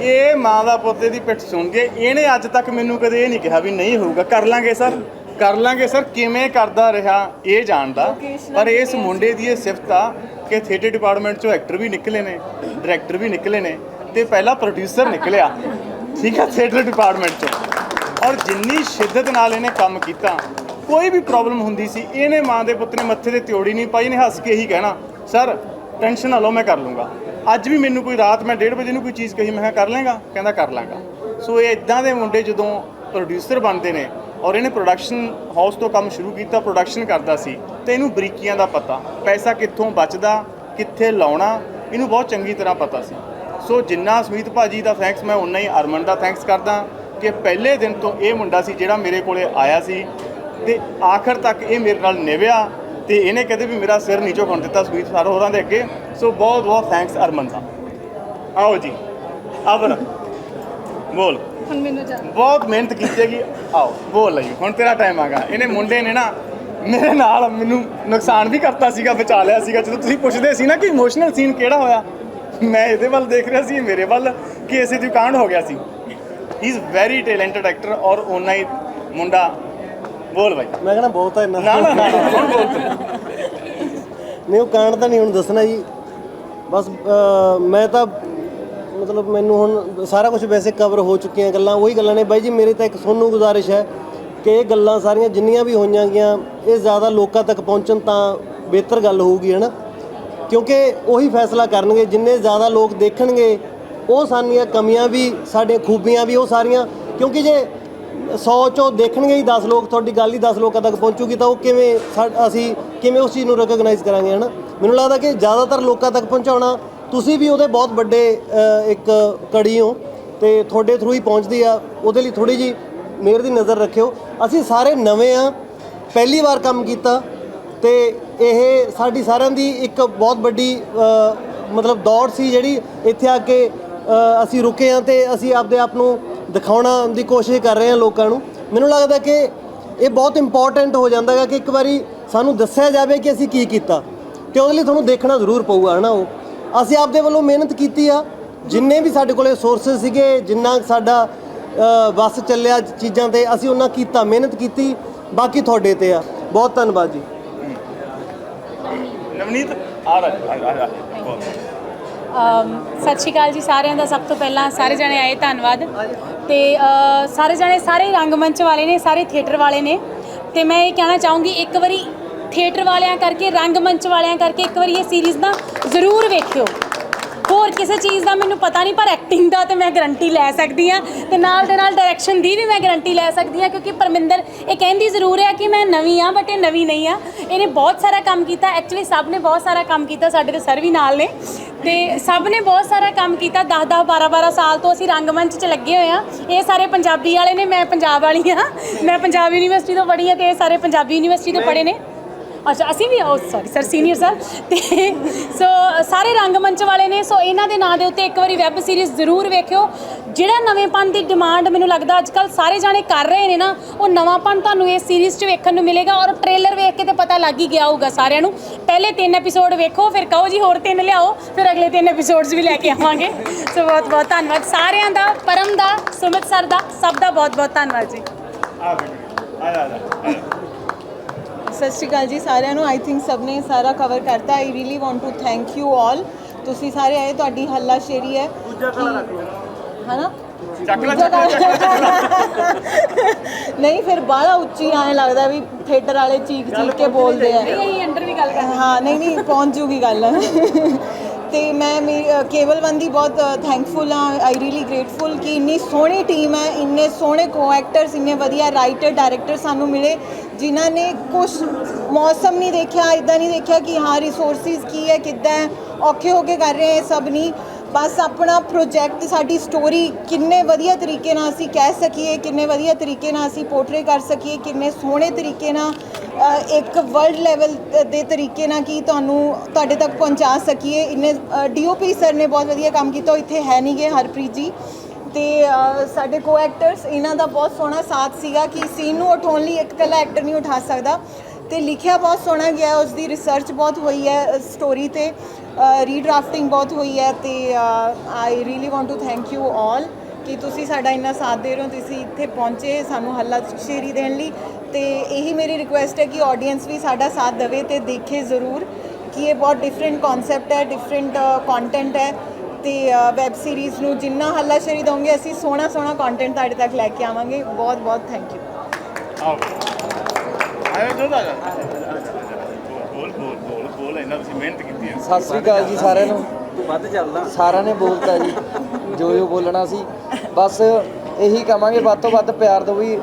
ਇਹ ਮਾਂ ਦਾ ਪੁੱਤੇ ਦੀ ਪਿੱਠ ਸੁਣ ਕੇ ਇਹਨੇ ਅੱਜ ਤੱਕ ਮੈਨੂੰ ਕਦੇ ਇਹ ਨਹੀਂ ਕਿਹਾ ਵੀ ਨਹੀਂ ਹੋਊਗਾ। ਕਰ ਲਾਂਗੇ, ਸਰ। ਕਰ ਲਾਂਗੇ, ਸਰ। ਕਿਵੇਂ ਕਰਦਾ ਰਿਹਾ ਇਹ ਜਾਣਦਾ। ਪਰ ਇਸ ਮੁੰਡੇ ਦੀ ਇਹ ਸਿਫਤ ਆ ਕਿ ਥੀਏਟਰ ਡਿਪਾਰਟਮੈਂਟ ਚੋਂ ਐਕਟਰ ਵੀ ਨਿਕਲੇ ਨੇ ਡਾਇਰੈਕਟਰ ਵੀ ਨਿਕਲੇ ਨੇ ਤੇ ਪਹਿਲਾ ਪ੍ਰੋਡਿਊਸਰ ਨਿਕਲਿਆ। ਠੀਕ ਆ ਥੀਏਟਰ ਡਿਪਾਰਟਮੈਂਟ ਚੋਂ। ਔਰ ਜਿੰਨੀ ਸ਼ਿੱਦਤ ਨਾਲ ਇਹਨੇ ਕੰਮ ਕੀਤਾ, ਕੋਈ ਵੀ ਪ੍ਰੋਬਲਮ ਹੁੰਦੀ ਸੀ, ਇਹਨੇ ਮਾਂ ਦੇ ਪੁੱਤ ਨੇ ਮੱਥੇ ਤੇ ਤਿਉੜੀ ਨਹੀਂ ਪਾਈ ਨੇ ਹੱਸ ਕੇ ਹੀ ਕਹਿਣਾ, ਸਰ ਟੈਨਸ਼ਨ ਨਾ ਲਓ, ਮੈਂ ਕਰ ਲੂੰਗਾ। ਅੱਜ ਵੀ ਮੈਨੂੰ ਕੋਈ ਰਾਤ, ਮੈਂ 1:30 ਵਜੇ ਨੂੰ ਕੋਈ ਚੀਜ਼ ਕਹੀ, ਮੈਂ ਕਿਹਾ, ਕਰ ਲੇਗਾ ਕਹਿੰਦਾ, ਕਰ ਲਾਂਗਾ। ਸੋ ਇਹ ਇਦਾਂ ਦੇ ਮੁੰਡੇ ਜਦੋਂ ਪ੍ਰੋਡਿਊਸਰ ਬਣਦੇ ਨੇ ਔਰ ਇਹਨੇ ਪ੍ਰੋਡਕਸ਼ਨ ਹਾਊਸ ਤੋਂ ਕੰਮ ਸ਼ੁਰੂ ਕੀਤਾ ਪ੍ਰੋਡਕਸ਼ਨ ਕਰਦਾ ਸੀ, ਤੇ ਇਹਨੂੰ ਬਰੀਕੀਆਂ ਦਾ ਪਤਾ, ਪੈਸਾ ਕਿੱਥੋਂ ਬਚਦਾ, ਕਿੱਥੇ ਲਾਉਣਾ, ਇਹਨੂੰ ਬਹੁਤ ਚੰਗੀ ਤਰ੍ਹਾਂ ਪਤਾ ਸੀ। ਸੋ ਜਿੰਨਾ ਸੁਮੀਤ ਭਾਜੀ ਦਾ ਥੈਂਕਸ ਮੈਂ ਉਨਾ ਹੀ ਅਰਮਨ ਦਾ ਥੈਂਕਸ ਕਰਦਾ। ਕਿ ਪਹਿਲੇ ਦਿਨ ਤੋਂ ਇਹ ਮੁੰਡਾ ਸੀ ਜਿਹੜਾ ਮੇਰੇ ਕੋਲੇ ਆਇਆ ਸੀ ਤੇ ਆਖਰ ਤੱਕ ਇਹ ਮੇਰੇ ਨਾਲ ਨਿਭਿਆ ਤੇ ਇਹਨੇ ਕਦੇ ਵੀ ਮੇਰਾ ਸਿਰ ਨਹੀਂ ਝੁਕਣ ਦਿੱਤਾ ਸੁਮੀਤ ਸਰ ਹੋਰਾਂ ਦੇ ਅੱਗੇ। ਸੋ ਬਹੁਤ ਬਹੁਤ ਥੈਂਕਸ ਅਰਮਨ ਦਾ। ਆਓ ਜੀ ਅਵਰ ਬੋਲ। ਹੁਣ ਮੈਨੂੰ ਜਾ। ਬਹੁਤ ਮਿਹਨਤ ਕੀਤੀ ਹੈਗੀ। ਆਓ ਬੋਲ ਲਈ ਹੁਣ ਤੇਰਾ ਟਾਈਮ ਆਗਾ ਇਹਨੇ ਮੁੰਡੇ ਨੇ ਨਾ ਮੇਰੇ ਨਾਲ ਮੈਨੂੰ ਨੁਕਸਾਨ ਵੀ ਕਰਤਾ ਸੀਗਾ ਬਚਾ ਲਿਆ ਸੀਗਾ। ਜਦੋਂ ਤੁਸੀਂ ਪੁੱਛਦੇ ਸੀ ਨਾ ਕਿ ਇਮੋਸ਼ਨਲ ਸੀਨ ਕਿਹੜਾ ਹੋਇਆ ਮੈਂ ਇਹਦੇ ਵੱਲ ਦੇਖ ਰਿਹਾ ਸੀ ਮੇਰੇ ਵੱਲ ਕਿ ਇਸੇ ਦੀ ਕਾਂਡ ਹੋ ਗਿਆ ਸੀ। He is very talented actor ਔਰ ਓਨਾ ਹੀ ਮੁੰਡਾ ਬੋਲ ਬਾਈ ਮੈਂ ਕਹਿੰਦਾ ਬਹੁਤ ਹੈ ਇੰਨਾ ਨਾ ਨਾ ਨਾ ਨਾ, ਹੁਣ ਬੋਲ ਤੂੰ। ਨਹੀਂ ਉਹ ਕਾਂਡ ਤਾਂ ਨਹੀਂ ਹੁਣ ਦੱਸਣਾ ਜੀ ਬਸ ਅਹ, ਮੈਂ ਤਾਂ ਮਤਲਬ ਮੈਨੂੰ ਹੁਣ ਸਾਰਾ ਕੁਝ ਵੈਸੇ ਕਵਰ ਹੋ ਚੁੱਕੀਆਂ ਗੱਲਾਂ ਉਹੀ ਗੱਲਾਂ ਨੇ ਬਾਈ ਜੀ ਮੇਰੀ ਤਾਂ ਇੱਕ ਤੁਹਾਨੂੰ ਗੁਜ਼ਾਰਿਸ਼ ਹੈ ਕਿ ਇਹ ਗੱਲਾਂ ਸਾਰੀਆਂ ਜਿੰਨੀਆਂ ਵੀ ਹੋਈਆਂ ਗੀਆਂ ਇਹ ਜ਼ਿਆਦਾ ਲੋਕਾਂ ਤੱਕ ਪਹੁੰਚਣ ਤਾਂ ਬਿਹਤਰ ਗੱਲ ਹੋਊਗੀ ਹੈ ਨਾ ਕਿਉਂਕਿ ਉਹੀ ਫੈਸਲਾ ਕਰਨਗੇ ਜਿੰਨੇ ਜ਼ਿਆਦਾ ਲੋਕ ਦੇਖਣਗੇ ਉਹ ਸਾਨੀਆਂ ਕਮੀਆਂ ਵੀ, ਸਾਡੇ ਖੂਬੀਆਂ ਵੀ, ਉਹ ਸਾਰੀਆਂ, ਕਿਉਂਕਿ ਜੇ 100 ਚੋਂ ਦੇਖਣਗੇ ਹੀ 10 ਲੋਕ, ਤੁਹਾਡੀ ਗੱਲ ਹੀ 10 ਲੋਕਾਂ ਤੱਕ ਪਹੁੰਚੂਗੀ, ਤਾਂ ਉਹ ਕਿਵੇਂ ਸਾ- ਅਸੀਂ ਕਿਵੇਂ ਉਸ ਚੀਜ਼ ਨੂੰ ਰੈਕਗਨਾਈਜ਼ ਕਰਾਂਗੇ, ਹਨਾ? ਮੈਨੂੰ ਲੱਗਦਾ ਕਿ ਜ਼ਿਆਦਾਤਰ ਲੋਕਾਂ ਤੱਕ ਪਹੁੰਚਾਉਣਾ, ਤੁਸੀਂ ਵੀ ਉਹਦੇ ਬਹੁਤ ਵੱਡੇ ਇੱਕ ਕੜੀ ਹੋ, ਤੇ ਤੁਹਾਡੇ ਥਰੂ ਹੀ ਪਹੁੰਚਦੀ ਆ, ਉਹਦੇ ਲਈ ਥੋੜੀ ਜੀ ਮੇਰ ਦੀ ਨਜ਼ਰ ਰੱਖਿਓ। ਅਸੀਂ ਸਾਰੇ ਨਵੇਂ ਆ, ਪਹਿਲੀ ਵਾਰ ਕੰਮ ਕੀਤਾ, ਤੇ ਇਹ ਸਾਡੀ ਸਾਰਿਆਂ ਦੀ ਇੱਕ ਬਹੁਤ ਵੱਡੀ ਮਤਲਬ ਦੌੜ ਸੀ ਜਿਹੜੀ ਇੱਥੇ ਆ ਕੇ ਅਸੀਂ ਰੁਕੇ ਹਾਂ ਤੇ ਅਸੀਂ ਆਪਦੇ ਆਪ ਨੂੰ ਦਿਖਾਉਣਾ ਦੀ ਕੋਸ਼ਿਸ਼ ਕਰ ਰਹੇ ਹਾਂ ਲੋਕਾਂ ਨੂੰ। ਮੈਨੂੰ ਲੱਗਦਾ ਕਿ ਇਹ ਬਹੁਤ ਇੰਪੋਰਟੈਂਟ ਹੋ ਜਾਂਦਾ ਹੈ ਕਿ ਇੱਕ ਵਾਰੀ ਸਾਨੂੰ ਦੱਸਿਆ ਜਾਵੇ ਕਿ ਅਸੀਂ ਕੀ ਕੀਤਾ। ਤੇ ਉਹਦੇ ਲਈ ਤੁਹਾਨੂੰ ਦੇਖਣਾ ਜ਼ਰੂਰ ਪਊਗਾ ਹਨਾ ਉਹ? ਅਸੀਂ ਆਪਦੇ ਵੱਲੋਂ ਮਿਹਨਤ ਕੀਤੀ ਆ। ਜਿੰਨੇ ਵੀ ਸਾਡੇ ਕੋਲੇ ਸੋਰਸਸ ਸੀਗੇ ਜਿੰਨਾ ਸਾਡਾ ਅ, ਚੱਲਿਆ ਚੀਜ਼ਾਂ ਤੇ ਅਸੀਂ ਉਹਨਾਂ ਕੀਤਾ ਮਿਹਨਤ ਕੀਤੀ। ਬਾਕੀ ਤੁਹਾਡੇ ਤੇ ਆ। ਬਹੁਤ ਧੰਨਵਾਦ ਜੀ। ਨਵਨੀਤ ਆ ਰਿਹਾ ਆ ਰਿਹਾ ਸਤਿ ਸ਼੍ਰੀ ਅਕਾਲ ਜੀ ਸਾਰਿਆਂ ਦਾ। ਸਭ ਤੋਂ ਪਹਿਲਾਂ ਸਾਰੇ ਜਣੇ ਆਏ, ਧੰਨਵਾਦ। ਤੇ ਸਾਰੇ ਜਣੇ ਸਾਰੇ ਰੰਗਮੰਚ ਵਾਲੇ ਨੇ, ਸਾਰੇ ਥੀਏਟਰ ਵਾਲੇ ਨੇ। ਤੇ ਮੈਂ ਇਹ ਕਹਿਣਾ ਚਾਹੂੰਗੀ, ਇੱਕ ਵਾਰੀ ਥੀਏਟਰ ਵਾਲਿਆਂ ਕਰਕੇ ਰੰਗਮੰਚ ਵਾਲਿਆਂ ਕਰਕੇ ਇੱਕ ਵਾਰੀ ਇਹ ਸੀਰੀਜ਼ ਨਾ ਜ਼ਰੂਰ ਵੇਖਿਓ। ਹੋਰ ਕਿਸੇ ਚੀਜ਼ ਦਾ ਮੈਨੂੰ ਪਤਾ ਨਹੀਂ ਪਰ ਐਕਟਿੰਗ ਦਾ ਤੇ ਮੈਂ ਗਰੰਟੀ ਲੈ ਸਕਦੀ ਆ ਤੇ ਨਾਲ ਦੇ ਨਾਲ ਡਾਇਰੈਕਸ਼ਨ ਦੀ ਵੀ ਮੈਂ ਗਰੰਟੀ ਲੈ ਸਕਦੀ ਆ ਕਿਉਂਕਿ ਪਰਮਿੰਦਰ ਇਹ ਕਹਿੰਦੀ ਜ਼ਰੂਰ ਹੈ ਕਿ ਮੈਂ ਨਵੀਂ ਆ ਬਟ ਇਹ ਨਵੀਂ ਨਹੀਂ ਆ। ਇਹਨੇ ਬਹੁਤ ਸਾਰਾ ਕੰਮ ਕੀਤਾ। ਐਕਚੁਅਲੀ ਸਭ ਨੇ ਬਹੁਤ ਸਾਰਾ ਕੰਮ ਕੀਤਾ ਸਾਡੇ ਤੇ ਸਰ ਵੀ ਨਾਲ ਨੇ। ਤੇ ਸਭ ਨੇ ਬਹੁਤ ਸਾਰਾ ਕੰਮ ਕੀਤਾ। 10 10 12 12 ਸਾਲ ਤੋਂ ਅਸੀਂ ਰੰਗਮੰਚ 'ਚ ਲੱਗੇ ਹੋਏ ਆ ਇਹ ਸਾਰੇ ਪੰਜਾਬੀ ਵਾਲੇ ਨੇ ਮੈਂ ਪੰਜਾਬ ਵਾਲੀ ਆ ਮੈਂ ਪੰਜਾਬ ਯੂਨੀਵਰਸਿਟੀ ਤੋਂ ਪੜ੍ਹੀ ਆ ਤੇ ਇਹ ਸਾਰੇ ਪੰਜਾਬੀ ਯੂਨੀਵਰਸਿਟੀ ਤੋਂ ਪੜ੍ਹੇ ਨੇ। ਅੱਛਾ ਅਸੀਂ ਵੀ ਸੌਰੀ ਸਰ ਸੀਨੀਅਰ ਸਰ ਤੇ ਸੋ ਸਾਰੇ ਰੰਗਮੰਚ ਵਾਲੇ ਨੇ ਸੋ ਇਹਨਾਂ ਦੇ ਨਾਂ ਦੇ ਉੱਤੇ ਇੱਕ ਵਾਰੀ ਵੈਬ ਸੀਰੀਜ਼ ਜ਼ਰੂਰ ਵੇਖਿਓ। ਜਿਹੜਾ ਨਵੇਂਪਨ ਦੀ ਡਿਮਾਂਡ ਮੈਨੂੰ ਲੱਗਦਾ ਅੱਜ ਕੱਲ ਸਾਰੇ ਜਾਣੇ ਕਰ ਰਹੇ ਨੇ ਨਾ ਉਹ ਨਵਾਂਪਨ ਤੁਹਾਨੂੰ ਇਸ ਸੀਰੀਜ਼ 'ਚ ਵੇਖਣ ਨੂੰ ਮਿਲੇਗਾ ਔਰ ਟ੍ਰੇਲਰ ਵੇਖ ਕੇ ਤੇ ਪਤਾ ਲੱਗ ਹੀ ਗਿਆ ਹੋਊਗਾ ਸਾਰਿਆਂ ਨੂੰ। ਪਹਿਲੇ ਤਿੰਨ ਐਪੀਸੋਡ ਵੇਖੋ ਫਿਰ ਕਹੋ ਜੀ ਹੋਰ ਤਿੰਨ ਲਿਆਓ ਫਿਰ ਅਗਲੇ ਤਿੰਨ ਐਪੀਸੋਡਸ ਵੀ ਲੈ ਕੇ ਆਵਾਂਗੇ। ਸੋ ਬਹੁਤ ਬਹੁਤ ਧੰਨਵਾਦ ਸਾਰਿਆਂ ਦਾ ਪਰਮ ਦਾ ਸੁਮਿਤ ਸਰ ਦਾ ਸਭ ਦਾ ਬਹੁਤ ਬਹੁਤ ਧੰਨਵਾਦ ਜੀ। ਆ ਬੇਟੇ ਆ ਜਾ ਆ ਜਾ, ਸਤਿ ਸ਼੍ਰੀ ਅਕਾਲ ਜੀ ਸਾਰਿਆਂ ਨੂੰ। ਆਈ ਥਿੰਕ ਸਭ ਨੇ ਸਾਰਾ ਕਵਰ ਕਰਤਾ। I really want to thank you all ਤੁਸੀਂ ਸਾਰੇ ਆਏ ਤੁਹਾਡੀ ਹੱਲਾ ਸ਼ੇਰੀ ਹੈ ਦੂਜਾ ਕਲਾ ਰੱਖ ਲਓ। ਹਨਾ? ਚੱਕ ਲੈ। ਨਹੀਂ ਫਿਰ ਬਾਹਲਾ ਉੱਚੀ ਐਂ ਲੱਗਦਾ ਵੀ ਥੀਏਟਰ ਵਾਲੇ ਚੀਕ ਚੀਕ ਕੇ ਬੋਲਦੇ ਆ। ਅਸੀਂ ਅੰਡਰ ਵੀ ਗੱਲ ਕਰ ਹਾਂ ਨਹੀਂ ਨਹੀਂ ਪਹੁੰਚ ਜੂਗੀ ਗੱਲ। ਤੇ ਮੈਂ ਮੇਰੀ ਕੇਵਲ ਵਨ ਦੀ ਬਹੁਤ ਥੈਂਕਫੁਲ ਹਾਂ ਆਈ ਰੀਲੀ ਗ੍ਰੇਟਫੁਲ ਕਿ ਇੰਨੀ ਸੋਹਣੀ ਟੀਮ ਹੈ, ਇੰਨੇ ਸੋਹਣੇ ਕੋ ਐਕਟਰਸ ਇੰਨੇ ਵਧੀਆ ਰਾਈਟਰ ਡਾਇਰੈਕਟਰ ਸਾਨੂੰ ਮਿਲੇ, ਜਿਨ੍ਹਾਂ ਨੇ ਕੁਝ ਮੌਸਮ ਨਹੀਂ ਦੇਖਿਆ ਇਦਾਂ ਨਹੀਂ ਦੇਖਿਆ ਕਿ ਹਾਂ ਰਿਸੋਰਸਿਸ ਕੀ ਹੈ, ਕਿੱਦਾਂ ਔਖੇ ਹੋ ਕੇ ਕਰ ਰਹੇ ਹੈ ਸਭ ਨਹੀਂ। ਬਸ ਆਪਣਾ ਪ੍ਰੋਜੈਕਟ ਸਾਡੀ ਸਟੋਰੀ ਕਿੰਨੇ ਵਧੀਆ ਤਰੀਕੇ ਨਾਲ ਅਸੀਂ ਕਹਿ ਸਕੀਏ, ਕਿੰਨੇ ਵਧੀਆ ਤਰੀਕੇ ਨਾਲ ਅਸੀਂ ਪੋਰਟਰੇ ਕਰ ਸਕੀਏ, ਕਿੰਨੇ ਸੋਹਣੇ ਤਰੀਕੇ ਨਾਲ ਇੱਕ ਵਰਲਡ ਲੈਵਲ ਦੇ ਤਰੀਕੇ ਨਾਲ ਕੀ ਤੁਹਾਨੂੰ ਤੁਹਾਡੇ ਤੱਕ ਪਹੁੰਚਾ ਸਕੀਏ। ਇੰਨੇ ਡੀਓਪੀ ਸਰ ਨੇ ਬਹੁਤ ਵਧੀਆ ਕੰਮ ਕੀਤਾ, ਉਹ ਇੱਥੇ ਹੈ ਨਹੀਂਗੇ ਹਰਪ੍ਰੀਤ ਜੀ। ਤੇ ਸਾਡੇ ਕੋ ਐਕਟਰਸ ਇਹਨਾਂ ਦਾ ਬਹੁਤ ਸੋਹਣਾ ਸਾਥ ਸੀਗਾ ਕਿ ਸੀਨ ਨੂੰ ਉਠਾਉਣ ਲਈ ਇੱਕ ਇਕੱਲਾ ਐਕਟਰ ਨਹੀਂ ਉਠਾ ਸਕਦਾ। ਤੇ ਲਿਖਿਆ ਬਹੁਤ ਸੋਹਣਾ ਗਿਆ ਉਸ ਦੀ ਰਿਸਰਚ ਬਹੁਤ ਹੋਈ ਹੈ ਸਟੋਰੀ ਤੇ। ਰੀਡਰਾਫਟਿੰਗ ਬਹੁਤ ਹੋਈ ਹੈ ਤੇ I really want to thank you all ਕਿ ਤੁਸੀਂ ਸਾਡਾ ਇੰਨਾ ਸਾਥ ਦੇ ਰਹੇ ਹੋ, ਤੁਸੀਂ ਇੱਥੇ ਪਹੁੰਚੇ ਸਾਨੂੰ ਹੱਲਾ ਸ਼ੇਰੀ ਦੇਣ ਲਈ ਤੇ ਇਹੀ ਮੇਰੀ ਰਿਕੁਐਸਟ ਹੈ ਕਿ ਆਡੀਅנס ਵੀ ਸਾਡਾ ਸਾਥ ਦੇਵੇ ਤੇ ਦੇਖੇ ਜ਼ਰੂਰ ਕਿ ਇਹ ਬਹੁਤ ਡਿਫਰੈਂਟ ਕਨਸੈਪਟ ਹੈ ਡਿਫਰੈਂਟ ਕੰਟੈਂਟ ਹੈ ਤੇ ਵੈਬ ਸੀਰੀਜ਼ ਨੂੰ ਜਿੰਨਾ ਹੱਲਾ ਸ਼ੇਰੀ ਦੋਗੇ ਅਸੀਂ ਸੋਹਣਾ ਸੋਹਣਾ ਕੰਟੈਂਟ ਤੁਹਾਡੇ ਤੱਕ ਲੈ ਕੇ ਆਵਾਂਗੇ। ਬਹੁਤ ਬਹੁਤ ਥੈਂਕ ਯੂ ਆਓ। ਆਇਆ ਜੋ। ਇਹਨਾਂ ਤੁਸੀਂ ਮਿਹਨਤ ਕੀਤੀ ਹੈ। ਸਤਿ ਸ੍ਰੀ ਅਕਾਲ ਜੀ ਸਾਰਿਆਂ ਨੂੰ। ਤੂੰ ਵੱਧ ਚੱਲਦਾ। ਸਾਰਿਆਂ ਨੇ ਬੋਲਤਾ ਜੀ ਜੋ ਜੋ ਬੋਲਣਾ ਸੀ। ਬਸ ਇਹੀ ਕਵਾਂਗੇ ਵੱਧ ਤੋਂ ਵੱਧ ਪਿਆਰ ਦਿਓ ਵੀ